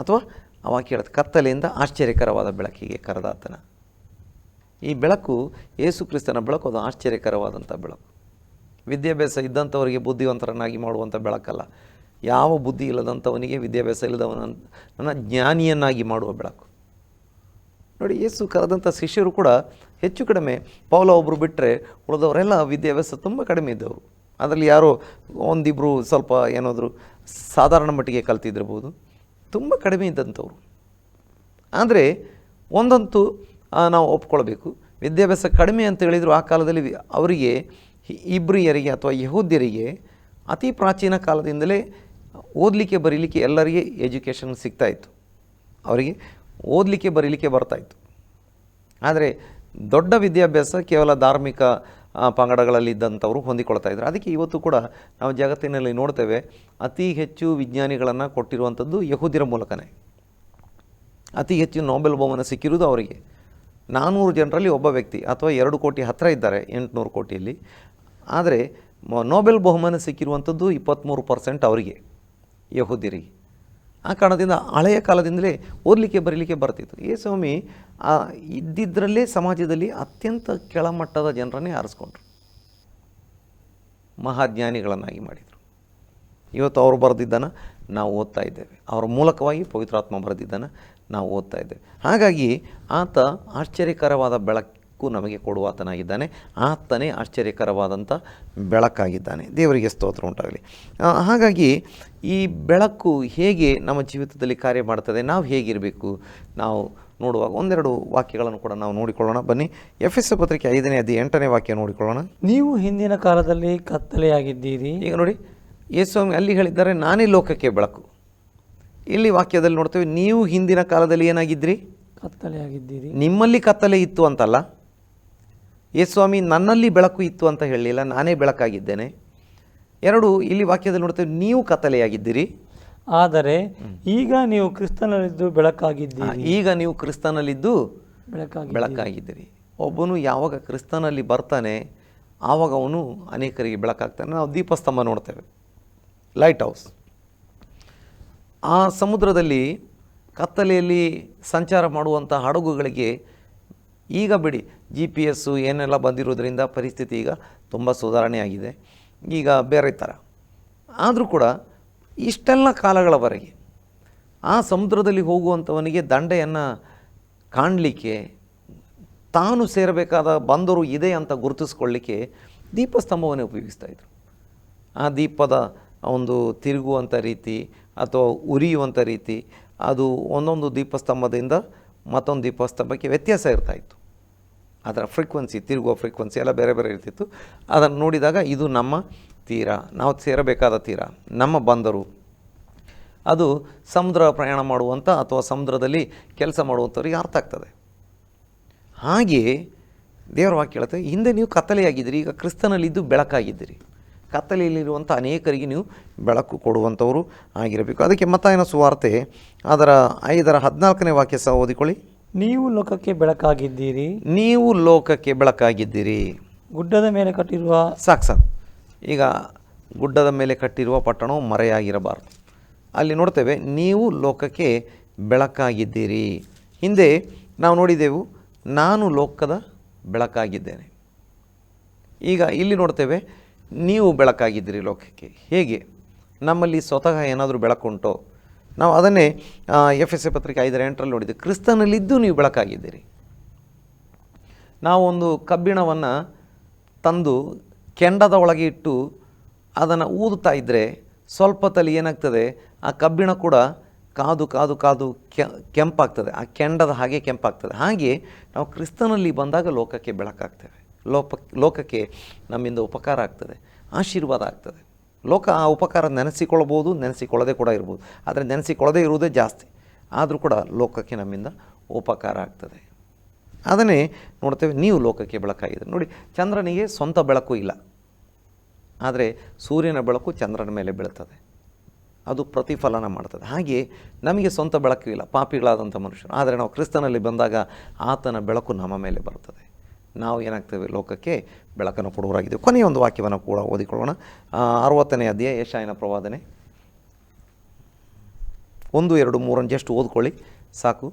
ಅಥವಾ ಅವ ಕೇಳುತ್ತೆ ಕತ್ತಲೆಯಿಂದ ಆಶ್ಚರ್ಯಕರವಾದ ಬೆಳಕಿಗೆ ಕರೆದಾತನ. ಈ ಬೆಳಕು ಯೇಸು ಕ್ರಿಸ್ತನ ಬೆಳಕು, ಅದು ಆಶ್ಚರ್ಯಕರವಾದಂಥ ಬೆಳಕು. ವಿದ್ಯಾಭ್ಯಾಸ ಇದ್ದಂಥವರಿಗೆ ಬುದ್ಧಿವಂತರನ್ನಾಗಿ ಮಾಡುವಂಥ ಬೆಳಕಲ್ಲ. ಯಾವ ಬುದ್ಧಿ ಇಲ್ಲದಂಥವನಿಗೆ ವಿದ್ಯಾಭ್ಯಾಸ ಇಲ್ಲದವನನ್ನು ಜ್ಞಾನಿಯನ್ನಾಗಿ ಮಾಡುವ ಬೆಳಕು. ನೋಡಿ, ಯೇಸು ಕರೆದಂಥ ಶಿಷ್ಯರು ಕೂಡ ಹೆಚ್ಚು ಕಡಿಮೆ, ಪೌಲ ಒಬ್ಬರು ಬಿಟ್ಟರೆ ಉಳಿದವರೆಲ್ಲ ವಿದ್ಯಾಭ್ಯಾಸ ತುಂಬ ಕಡಿಮೆ ಇದ್ದವರು ಅದರಲ್ಲಿ ಯಾರೋ ಒಂದಿಬ್ಬರು ಸ್ವಲ್ಪ ಏನಾದರೂ ಸಾಧಾರಣ ಮಟ್ಟಿಗೆ ಕಲ್ತಿದ್ದಿರ್ಬೋದು. ತುಂಬ ಕಡಿಮೆ ಇದ್ದಂಥವ್ರು. ಆದರೆ ಒಂದಂತೂ ನಾವು ಒಪ್ಕೊಳ್ಬೇಕು. ವಿದ್ಯಾಭ್ಯಾಸ ಕಡಿಮೆ ಅಂತ ಹೇಳಿದರು ಆ ಕಾಲದಲ್ಲಿ ಅವರಿಗೆ ಇಬ್ರಿಯರಿಗೆ ಅಥವಾ ಯಹೂದ್ಯರಿಗೆ ಅತಿ ಪ್ರಾಚೀನ ಕಾಲದಿಂದಲೇ ಓದಲಿಕ್ಕೆ ಬರೀಲಿಕ್ಕೆ ಎಲ್ಲರಿಗೆ ಎಜುಕೇಷನ್ ಸಿಗ್ತಾಯಿತ್ತು ಅವರಿಗೆ ಓದಲಿಕ್ಕೆ ಬರೀಲಿಕ್ಕೆ ಬರ್ತಾಯಿತ್ತು ಆದರೆ ದೊಡ್ಡ ವಿದ್ಯಾಭ್ಯಾಸ ಕೇವಲ ಧಾರ್ಮಿಕ ಪಂಗಡಗಳಲ್ಲಿದ್ದಂಥವರು ಹೊಂದಿಕೊಳ್ತಾ ಇದ್ದರು ಅದಕ್ಕೆ ಇವತ್ತು ಕೂಡ ನಾವು ಜಗತ್ತಿನಲ್ಲಿ ನೋಡ್ತೇವೆ ಅತಿ ಹೆಚ್ಚು ವಿಜ್ಞಾನಿಗಳನ್ನು ಕೊಟ್ಟಿರುವಂಥದ್ದು ಯಹೂದಿರ ಮೂಲಕನೇ. ಅತಿ ಹೆಚ್ಚು ನೋಬೆಲ್ ಬಹುಮಾನ ಸಿಕ್ಕಿರುವುದು ಅವರಿಗೆ. ನಾನ್ನೂರು ಜನರಲ್ಲಿ ಒಬ್ಬ ವ್ಯಕ್ತಿ ಅಥವಾ ಎರಡು ಕೋಟಿ ಹತ್ತಿರ ಇದ್ದಾರೆ, ಎಂಟುನೂರು ಕೋಟಿಯಲ್ಲಿ. ಆದರೆ ನೋಬೆಲ್ ಬಹುಮಾನ ಸಿಕ್ಕಿರುವಂಥದ್ದು ಇಪ್ಪತ್ತ್ಮೂರು ಪರ್ಸೆಂಟ್ ಅವರಿಗೆ ಯಹೂದಿರಿಗೆ ಆ ಕಾರಣದಿಂದ ಹಳೆಯ ಕಾಲದಿಂದಲೇ ಓದಲಿಕ್ಕೆ ಬರೀಲಿಕ್ಕೆ ಬರ್ತಿತ್ತು. ಏ ಸ್ವಾಮಿ ಇದ್ದಿದ್ದರಲ್ಲೇ ಸಮಾಜದಲ್ಲಿ ಅತ್ಯಂತ ಕೆಳಮಟ್ಟದ ಜನರನ್ನೇ ಆರಿಸ್ಕೊಂಡ್ರು. ಮಹಾಜ್ಞಾನಿಗಳನ್ನಾಗಿ ಮಾಡಿದರು. ಇವತ್ತು ಅವರು ಬರೆದಿದ್ದಾನೆ, ನಾವು ಓದ್ತಾ ಇದ್ದೇವೆ. ಅವರ ಮೂಲಕವಾಗಿ ಪವಿತ್ರಾತ್ಮ ಬರೆದಿದ್ದಾನೆ, ನಾವು ಓದ್ತಾ ಇದ್ದೇವೆ. ಹಾಗಾಗಿ ಆತ ಆಶ್ಚರ್ಯಕರವಾದ ಬೆಳಕು ನಮಗೆ ಕೊಡುವಾತನಾಗಿದ್ದಾನೆ. ಆತನೇ ಆಶ್ಚರ್ಯಕರವಾದಂಥ ಬೆಳಕಾಗಿದ್ದಾನೆ. ದೇವರಿಗೆ ಸ್ತೋತ್ರ ಉಂಟಾಗಲಿ. ಹಾಗಾಗಿ ಈ ಬೆಳಕು ಹೇಗೆ ನಮ್ಮ ಜೀವಿತದಲ್ಲಿ ಕಾರ್ಯ ಮಾಡ್ತದೆ ನಾವು ಹೇಗಿರಬೇಕು? ನಾವು ನೋಡುವಾಗ ಒಂದೆರಡು ವಾಕ್ಯಗಳನ್ನು ಕೂಡ ನಾವು ನೋಡಿಕೊಳ್ಳೋಣ. ಬನ್ನಿ ಎಫ್ ಎಸ್ ಪತ್ರಿಕೆ ಐದನೇ ಅದಿ ಎಂಟನೇ ವಾಕ್ಯ ನೋಡಿಕೊಳ್ಳೋಣ. ನೀವು ಹಿಂದಿನ ಕಾಲದಲ್ಲಿ ಕತ್ತಲೆಯಾಗಿದ್ದೀರಿ. ಈಗ ನೋಡಿ ಯೇಸ್ವಾಮಿ ಅಲ್ಲಿ ಹೇಳಿದ್ದಾರೆ ನಾನೇ ಲೋಕಕ್ಕೆ ಬೆಳಕು. ಇಲ್ಲಿ ವಾಕ್ಯದಲ್ಲಿ ನೋಡ್ತೇವೆ ನೀವು ಹಿಂದಿನ ಕಾಲದಲ್ಲಿ ಏನಾಗಿದ್ರಿ? ಕತ್ತಲೆಯಾಗಿದ್ದೀರಿ. ನಿಮ್ಮಲ್ಲಿ ಕತ್ತಲೆ ಇತ್ತು ಅಂತಲ್ಲ? ಯೇಸ್ವಾಮಿ ನನ್ನಲ್ಲಿ ಬೆಳಕು ಇತ್ತು ಅಂತ ಹೇಳಲಿಲ್ಲ ನಾನೇ ಬೆಳಕಾಗಿದ್ದೇನೆ. ಎರಡು ಇಲ್ಲಿ ವಾಕ್ಯದಲ್ಲಿ ನೋಡ್ತೇವೆ ನೀವು ಕತ್ತಲೆಯಾಗಿದ್ದೀರಿ. ಆದರೆ ಈಗ ನೀವು ಕ್ರಿಸ್ತನಲ್ಲಿದ್ದು ಬೆಳಕಾಗಿದ್ದೀರಿ. ಈಗ ನೀವು ಕ್ರಿಸ್ತನಲ್ಲಿದ್ದು ಬೆಳಕಾಗಿ ಬೆಳಕಾಗಿದ್ದೀರಿ. ಒಬ್ಬನು ಯಾವಾಗ ಕ್ರಿಸ್ತನಲ್ಲಿ ಬರ್ತಾನೆ ಆವಾಗ ಅವನು ಅನೇಕರಿಗೆ ಬೆಳಕಾಗ್ತಾನೆ. ನಾವು ದೀಪಸ್ತಂಭ ನೋಡ್ತೇವೆ. ಲೈಟ್ ಹೌಸ್ ಆ ಸಮುದ್ರದಲ್ಲಿ ಕತ್ತಲೆಯಲ್ಲಿ ಸಂಚಾರ ಮಾಡುವಂಥ ಹಡಗುಗಳಿಗೆ ಈಗ ಬಿಡಿ ಜಿ ಪಿ ಎಸ್ಸು ಏನೆಲ್ಲ ಬಂದಿರೋದ್ರಿಂದ ಪರಿಸ್ಥಿತಿ ಈಗ ತುಂಬ ಸುಧಾರಣೆ ಆಗಿದೆ. ಈಗ ಬೇರೆ ಥರ ಆದರೂ ಕೂಡ ಇಷ್ಟೆಲ್ಲ ಕಾಲಗಳವರೆಗೆ ಆ ಸಮುದ್ರದಲ್ಲಿ ಹೋಗುವಂಥವನಿಗೆ ದಂಡೆಯನ್ನು ಕಾಣಲಿಕ್ಕೆ ತಾನು ಸೇರಬೇಕಾದ ಬಂದರು ಇದೆ ಅಂತ ಗುರುತಿಸ್ಕೊಳ್ಳಿಕ್ಕೆ ದೀಪಸ್ತಂಭವನ್ನೇ ಉಪಯೋಗಿಸ್ತಾ ಇದ್ರು. ಆ ದೀಪದ ಒಂದು ತಿರುಗುವಂಥ ರೀತಿ ಅಥವಾ ಉರಿಯುವಂಥ ರೀತಿ ಅದು ಒಂದೊಂದು ದೀಪಸ್ತಂಭದಿಂದ ಮತ್ತೊಂದು ದೀಪಸ್ತಂಭಕ್ಕೆ ವ್ಯತ್ಯಾಸ ಇರ್ತಾ ಇತ್ತು. ಅದರ ಫ್ರೀಕ್ವೆನ್ಸಿ ತಿರುಗುವ ಫ್ರೀಕ್ವೆನ್ಸಿ ಎಲ್ಲ ಬೇರೆ ಬೇರೆ ಇರ್ತಿತ್ತು. ಅದನ್ನು ನೋಡಿದಾಗ ಇದು ನಮ್ಮ ತೀರ, ನಾವು ಸೇರಬೇಕಾದ ತೀರ, ನಮ್ಮ ಬಂದರು. ಅದು ಸಮುದ್ರ ಪ್ರಯಾಣ ಮಾಡುವಂಥ ಅಥವಾ ಸಮುದ್ರದಲ್ಲಿ ಕೆಲಸ ಮಾಡುವಂಥವ್ರಿಗೆ ಅರ್ಥ ಆಗ್ತದೆ. ಹಾಗೆಯೇ ದೇವರ ವಾಕ್ಯ ಹೇಳುತ್ತೆ, ಹಿಂದೆ ನೀವು ಕತ್ತಲೆಯಾಗಿದ್ದೀರಿ, ಈಗ ಕ್ರಿಸ್ತನಲ್ಲಿದ್ದು ಬೆಳಕಾಗಿದ್ದೀರಿ. ಕತ್ತಲೆಯಲ್ಲಿರುವಂಥ ಅನೇಕರಿಗೆ ನೀವು ಬೆಳಕು ಕೊಡುವಂಥವರು ಆಗಿರಬೇಕು. ಅದಕ್ಕೆ ಮತ್ತಾಯನ ಸುವಾರ್ತೆ, ಅದರ ಐದರ ಹದಿನಾಲ್ಕನೇ ವಾಕ್ಯ ಸಹ ಓದಿಕೊಳ್ಳಿ. ನೀವು ಲೋಕಕ್ಕೆ ಬೆಳಕಾಗಿದ್ದೀರಿ. ನೀವು ಲೋಕಕ್ಕೆ ಬೆಳಕಾಗಿದ್ದೀರಿ. ಗುಡ್ಡದ ಮೇಲೆ ಕಟ್ಟಿರುವ ಸಾಕು ಸಾಕು. ಈಗ ಗುಡ್ಡದ ಮೇಲೆ ಕಟ್ಟಿರುವ ಪಟ್ಟಣವು ಮರೆಯಾಗಿರಬಾರ್ದು. ಅಲ್ಲಿ ನೋಡ್ತೇವೆ ನೀವು ಲೋಕಕ್ಕೆ ಬೆಳಕಾಗಿದ್ದೀರಿ. ಹಿಂದೆ ನಾವು ನೋಡಿದೆವು ನಾನು ಲೋಕದ ಬೆಳಕಾಗಿದ್ದೇನೆ. ಈಗ ಇಲ್ಲಿ ನೋಡ್ತೇವೆ ನೀವು ಬೆಳಕಾಗಿದ್ದೀರಿ ಲೋಕಕ್ಕೆ. ಹೇಗೆ? ನಮ್ಮಲ್ಲಿ ಸ್ವತಃ ಏನಾದರೂ ಬೆಳಕುಂಟೋ ನಾವು ಅದನ್ನೇ ಎಫ್ ಎಸ್ ಎ ಪತ್ರಿಕೆ ಐದರ ಎಂಟರಲ್ಲಿ ನೋಡಿದ್ದೆ ಕ್ರಿಸ್ತನಲ್ಲಿದ್ದು ನೀವು ಬೆಳಕಾಗಿದ್ದೀರಿ. ನಾವು ಒಂದು ಕಬ್ಬಿಣವನ್ನು ತಂದು ಕೆಂಡದ ಒಳಗೆ ಇಟ್ಟು ಅದನ್ನು ಊದುತ್ತಾ ಇದ್ದರೆ ಸ್ವಲ್ಪ ತಲೆ ಏನಾಗ್ತದೆ, ಆ ಕಬ್ಬಿಣ ಕೂಡ ಕಾದು ಕಾದು ಕಾದು ಕೆಂಪಾಗ್ತದೆ. ಆ ಕೆಂಡದ ಹಾಗೆ ಕೆಂಪಾಗ್ತದೆ. ಹಾಗೆ ನಾವು ಕ್ರಿಸ್ತನಲ್ಲಿ ಬಂದಾಗ ಲೋಕಕ್ಕೆ ಬೆಳಕಾಗ್ತೇವೆ. ಲೋಪ, ಲೋಕಕ್ಕೆ ನಮ್ಮಿಂದ ಉಪಕಾರ ಆಗ್ತದೆ. ಆಶೀರ್ವಾದ ಆಗ್ತದೆ. ಲೋಕ ಆ ಉಪಕಾರ ನೆನೆಸಿಕೊಳ್ಳಬಹುದು, ನೆನೆಸಿಕೊಳ್ಳದೆ ಕೂಡ ಇರ್ಬೋದು. ಆದರೆ ನೆನೆಸಿಕೊಳ್ಳದೆ ಇರುವುದೇ ಜಾಸ್ತಿ. ಆದರೂ ಕೂಡ ಲೋಕಕ್ಕೆ ನಮ್ಮಿಂದ ಉಪಕಾರ ಆಗ್ತದೆ. ಅದನ್ನೇ ನೋಡ್ತೇವೆ, ನೀವು ಲೋಕಕ್ಕೆ ಬೆಳಕಾಗಿದೆ. ನೋಡಿ, ಚಂದ್ರನಿಗೆ ಸ್ವಂತ ಬೆಳಕು ಇಲ್ಲ. ಆದರೆ ಸೂರ್ಯನ ಬೆಳಕು ಚಂದ್ರನ ಮೇಲೆ ಬೀಳ್ತದೆ. ಅದು ಪ್ರತಿಫಲನ ಮಾಡ್ತದೆ. ಹಾಗೆ ನಮಗೆ ಸ್ವಂತ ಬೆಳಕು ಇಲ್ಲ, ಪಾಪಿಗಳಾದಂಥ ಮನುಷ್ಯರು. ಆದರೆ ನಾವು ಕ್ರಿಸ್ತನಲ್ಲಿ ಬಂದಾಗ ಆತನ ಬೆಳಕು ನಮ್ಮ ಮೇಲೆ ಬರ್ತದೆ ನಾವು ಏನಾಗ್ತೇವೆ? ಲೋಕಕ್ಕೆ ಬೆಳಕನ್ನು ಕೊಡುವರಾಗಿದ್ದೇವೆ ಕೊನೆಯ ಒಂದು ವಾಕ್ಯವನ್ನು ಕೂಡ ಓದಿಕೊಳ್ಳೋಣ. ಅರವತ್ತನೇ ಅಧ್ಯಾಯ ಯಶಾಯನ ಪ್ರವಾದನೆ. ಒಂದು ಎರಡು ಮೂರನ್ನು ಜಸ್ಟ್ ಓದ್ಕೊಳ್ಳಿ. ಸಾಕು.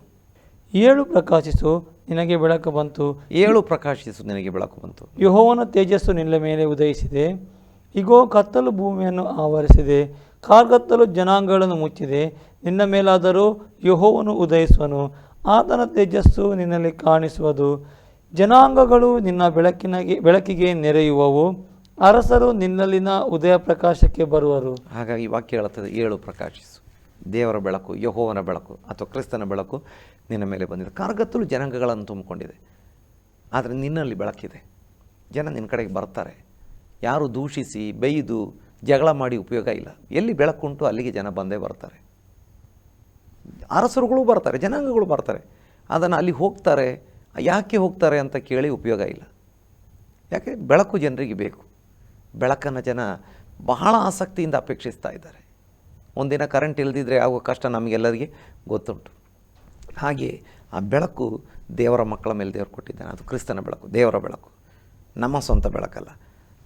ಏಳು ಪ್ರಕಾಶಿಸು ನಿನಗೆ ಬೆಳಕು ಬಂತು. ಏಳು ಪ್ರಕಾಶಿಸು ನಿನಗೆ ಬೆಳಕು ಬಂತು. ಯಹೋವನ ತೇಜಸ್ಸು ನಿನ್ನ ಮೇಲೆ ಉದಯಿಸಿದೆ. ಇಗೋ ಕತ್ತಲು ಭೂಮಿಯನ್ನು ಆವರಿಸಿದೆ. ಕಾರ್ಗತ್ತಲು ಜನಾಂಗಗಳನ್ನು ಮುಚ್ಚಿದೆ. ನಿನ್ನ ಮೇಲಾದರೂ ಯಹೋವನು ಉದಯಿಸುವನು. ಆತನ ತೇಜಸ್ಸು ನಿನ್ನಲ್ಲಿ ಕಾಣಿಸುವುದು. ಜನಾಂಗಗಳು ನಿನ್ನ ಬೆಳಕಿನಗೆ, ಬೆಳಕಿಗೆ ನೆರೆಯುವವು. ಅರಸರು ನಿನ್ನಲ್ಲಿನ ಉದಯ ಪ್ರಕಾಶಕ್ಕೆ ಬರುವರು. ಹಾಗಾಗಿ ವಾಕ್ಯ ಹೇಳುತ್ತದೆ, ಏಳು ಪ್ರಕಾಶಿಸು. ದೇವರ ಬೆಳಕು, ಯಹೋವನ ಬೆಳಕು ಅಥವಾ ಕ್ರಿಸ್ತನ ಬೆಳಕು ನಿನ್ನ ಮೇಲೆ ಬಂದಿದೆ. ಕಾರ್ಗತ್ತಲು ಜನಾಂಗಗಳನ್ನು ತುಂಬಿಕೊಂಡಿದೆ. ಆದರೆ ನಿನ್ನಲ್ಲಿ ಬೆಳಕಿದೆ. ಜನ ನಿನ್ನ ಕಡೆಗೆ ಬರ್ತಾರೆ. ಯಾರು ದೂಷಿಸಿ ಬೈದು ಜಗಳ ಮಾಡಿ ಉಪಯೋಗ ಇಲ್ಲ. ಎಲ್ಲಿ ಬೆಳಕುಂಟು ಅಲ್ಲಿಗೆ ಜನ ಬಂದೇ ಬರ್ತಾರೆ. ಅರಸರುಗಳು ಬರ್ತಾರೆ, ಜನಾಂಗಗಳು ಬರ್ತಾರೆ. ಅದನ್ನು ಅಲ್ಲಿ ಹೋಗ್ತಾರೆ. ಯಾಕೆ ಹೋಗ್ತಾರೆ ಅಂತ ಕೇಳಿ ಉಪಯೋಗ ಇಲ್ಲ. ಯಾಕೆ? ಬೆಳಕು ಜನರಿಗೆ ಬೇಕು. ಬೆಳಕನ್ನು ಜನ ಬಹಳ ಆಸಕ್ತಿಯಿಂದ ಅಪೇಕ್ಷಿಸ್ತಾ ಇದ್ದಾರೆ. ಒಂದಿನ ಕರೆಂಟ್ ಇಲ್ಲದಿದ್ದರೆ ಆಗುವ ಕಷ್ಟ ನಮಗೆಲ್ಲರಿಗೆ ಗೊತ್ತುಂಟು. ಹಾಗೆ ಆ ಬೆಳಕು ದೇವರ ಮಕ್ಕಳ ಮೇಲೆ ದೇವರು ಕೊಟ್ಟಿದ್ದಾನೆ. ಅದು ಕ್ರಿಸ್ತನ ಬೆಳಕು, ದೇವರ ಬೆಳಕು. ನಮ್ಮ ಸ್ವಂತ ಬೆಳಕಲ್ಲ.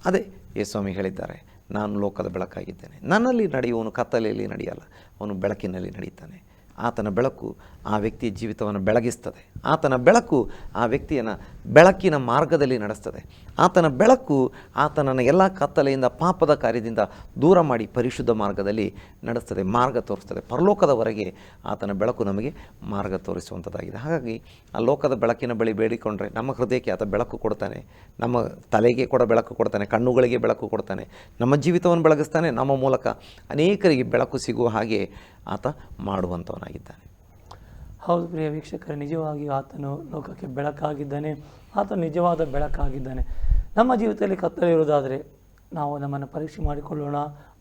ಅದೇ ಯೇಸ್ವಾಮಿ ಹೇಳಿದ್ದಾರೆ, ನಾನು ಲೋಕದ ಬೆಳಕಾಗಿದ್ದೇನೆ. ನನ್ನಲ್ಲಿ ನಡೆಯುವವನು ಕತ್ತಲೆಯಲ್ಲಿ ನಡೆಯಲ್ಲ, ಅವನು ಬೆಳಕಿನಲ್ಲಿ ನಡೀತಾನೆ. ಆತನ ಬೆಳಕು ಆ ವ್ಯಕ್ತಿಯ ಜೀವಿತವನ್ನು ಬೆಳಗಿಸ್ತದೆ. ಆತನ ಬೆಳಕು ಆ ವ್ಯಕ್ತಿಯನ್ನು ಬೆಳಕಿನ ಮಾರ್ಗದಲ್ಲಿ ನಡೆಸ್ತದೆ. ಆತನ ಬೆಳಕು ಆತನನ್ನು ಎಲ್ಲ ಕತ್ತಲೆಯಿಂದ, ಪಾಪದ ಕಾರ್ಯದಿಂದ ದೂರ ಮಾಡಿ ಪರಿಶುದ್ಧ ಮಾರ್ಗದಲ್ಲಿ ನಡೆಸ್ತದೆ, ಮಾರ್ಗ ತೋರಿಸ್ತದೆ. ಪರಲೋಕದವರೆಗೆ ಆತನ ಬೆಳಕು ನಮಗೆ ಮಾರ್ಗ ತೋರಿಸುವಂಥದ್ದಾಗಿದೆ ಹಾಗಾಗಿ ಆ ಲೋಕದ ಬೆಳಕಿನ ಬಳಿ ಬೇಡಿಕೊಂಡ್ರೆ ನಮ್ಮ ಹೃದಯಕ್ಕೆ ಆತ ಬೆಳಕು ಕೊಡ್ತಾನೆ. ನಮ್ಮ ತಲೆಗೆ ಕೂಡ ಬೆಳಕು ಕೊಡ್ತಾನೆ, ಕಣ್ಣುಗಳಿಗೆ ಬೆಳಕು ಕೊಡ್ತಾನೆ. ನಮ್ಮ ಜೀವಿತವನ್ನು ಬೆಳಗಿಸ್ತಾನೆ. ನಮ್ಮ ಮೂಲಕ ಅನೇಕರಿಗೆ ಬೆಳಕು ಸಿಗುವ ಹಾಗೆ ಆತ ಮಾಡುವಂಥವನಾಗಿದ್ದಾನೆ ಹೌದು ಪ್ರಿಯ ವೀಕ್ಷಕರು ನಿಜವಾಗಿ ಆತನು ಲೋಕಕ್ಕೆ ಬೆಳಕಾಗಿದ್ದಾನೆ. ಆತನು ನಿಜವಾದ ಬೆಳಕಾಗಿದ್ದಾನೆ. ನಮ್ಮ ಜೀವಿತದಲ್ಲಿ ಕತ್ತಲೆ ಇರುವುದಾದರೆ ನಾವು ನಮ್ಮನ್ನು ಪರೀಕ್ಷೆ ಮಾಡಿಕೊಳ್ಳೋಣ.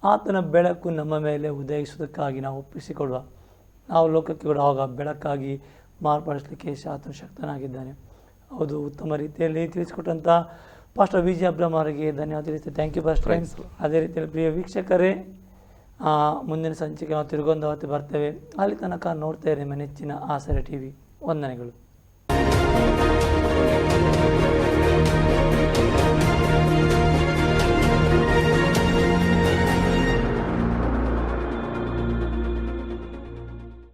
ಆತನ ಬೆಳಕು ನಮ್ಮ ಮೇಲೆ ಉದಯಿಸುವುದಕ್ಕಾಗಿ ನಾವು ಒಪ್ಪಿಸಿಕೊಡುವ ನಾವು ಲೋಕಕ್ಕೆ ಕೂಡ ಆವಾಗ ಬೆಳಕಾಗಿ ಮಾರ್ಪಡಿಸಲಿಕ್ಕೆ ಆತನು ಶಕ್ತನಾಗಿದ್ದಾನೆ. ಹೌದು ಉತ್ತಮ ರೀತಿಯಲ್ಲಿ ತಿಳಿಸಿಕೊಟ್ಟಂಥ ಪಾಸ್ಟರ್ ವಿಜಯ ಜಿ ಅವರಿಗೆ ಧನ್ಯವಾದ ರೀತಿ ಥ್ಯಾಂಕ್ ಯು ಪಾಸ್ಟರ್ ಫ್ರೆಂಡ್ಸ್ ಅದೇ ರೀತಿಯಲ್ಲಿ ಪ್ರಿಯ ವೀಕ್ಷಕರೇ ಮುಂದಿನ ಸಂಚಿಕೆ ನಾವು ತಿರುಗೊಂದು ಹೊತ್ತು ಬರ್ತೇವೆ. ಅಲ್ಲಿ ತನಕ ನೋಡ್ತಾ ಇರಿ ನಿಮ್ಮ ನೆಚ್ಚಿನ ಆಸರೆ ಟಿ ವಿ ವಂದನೆಗಳು.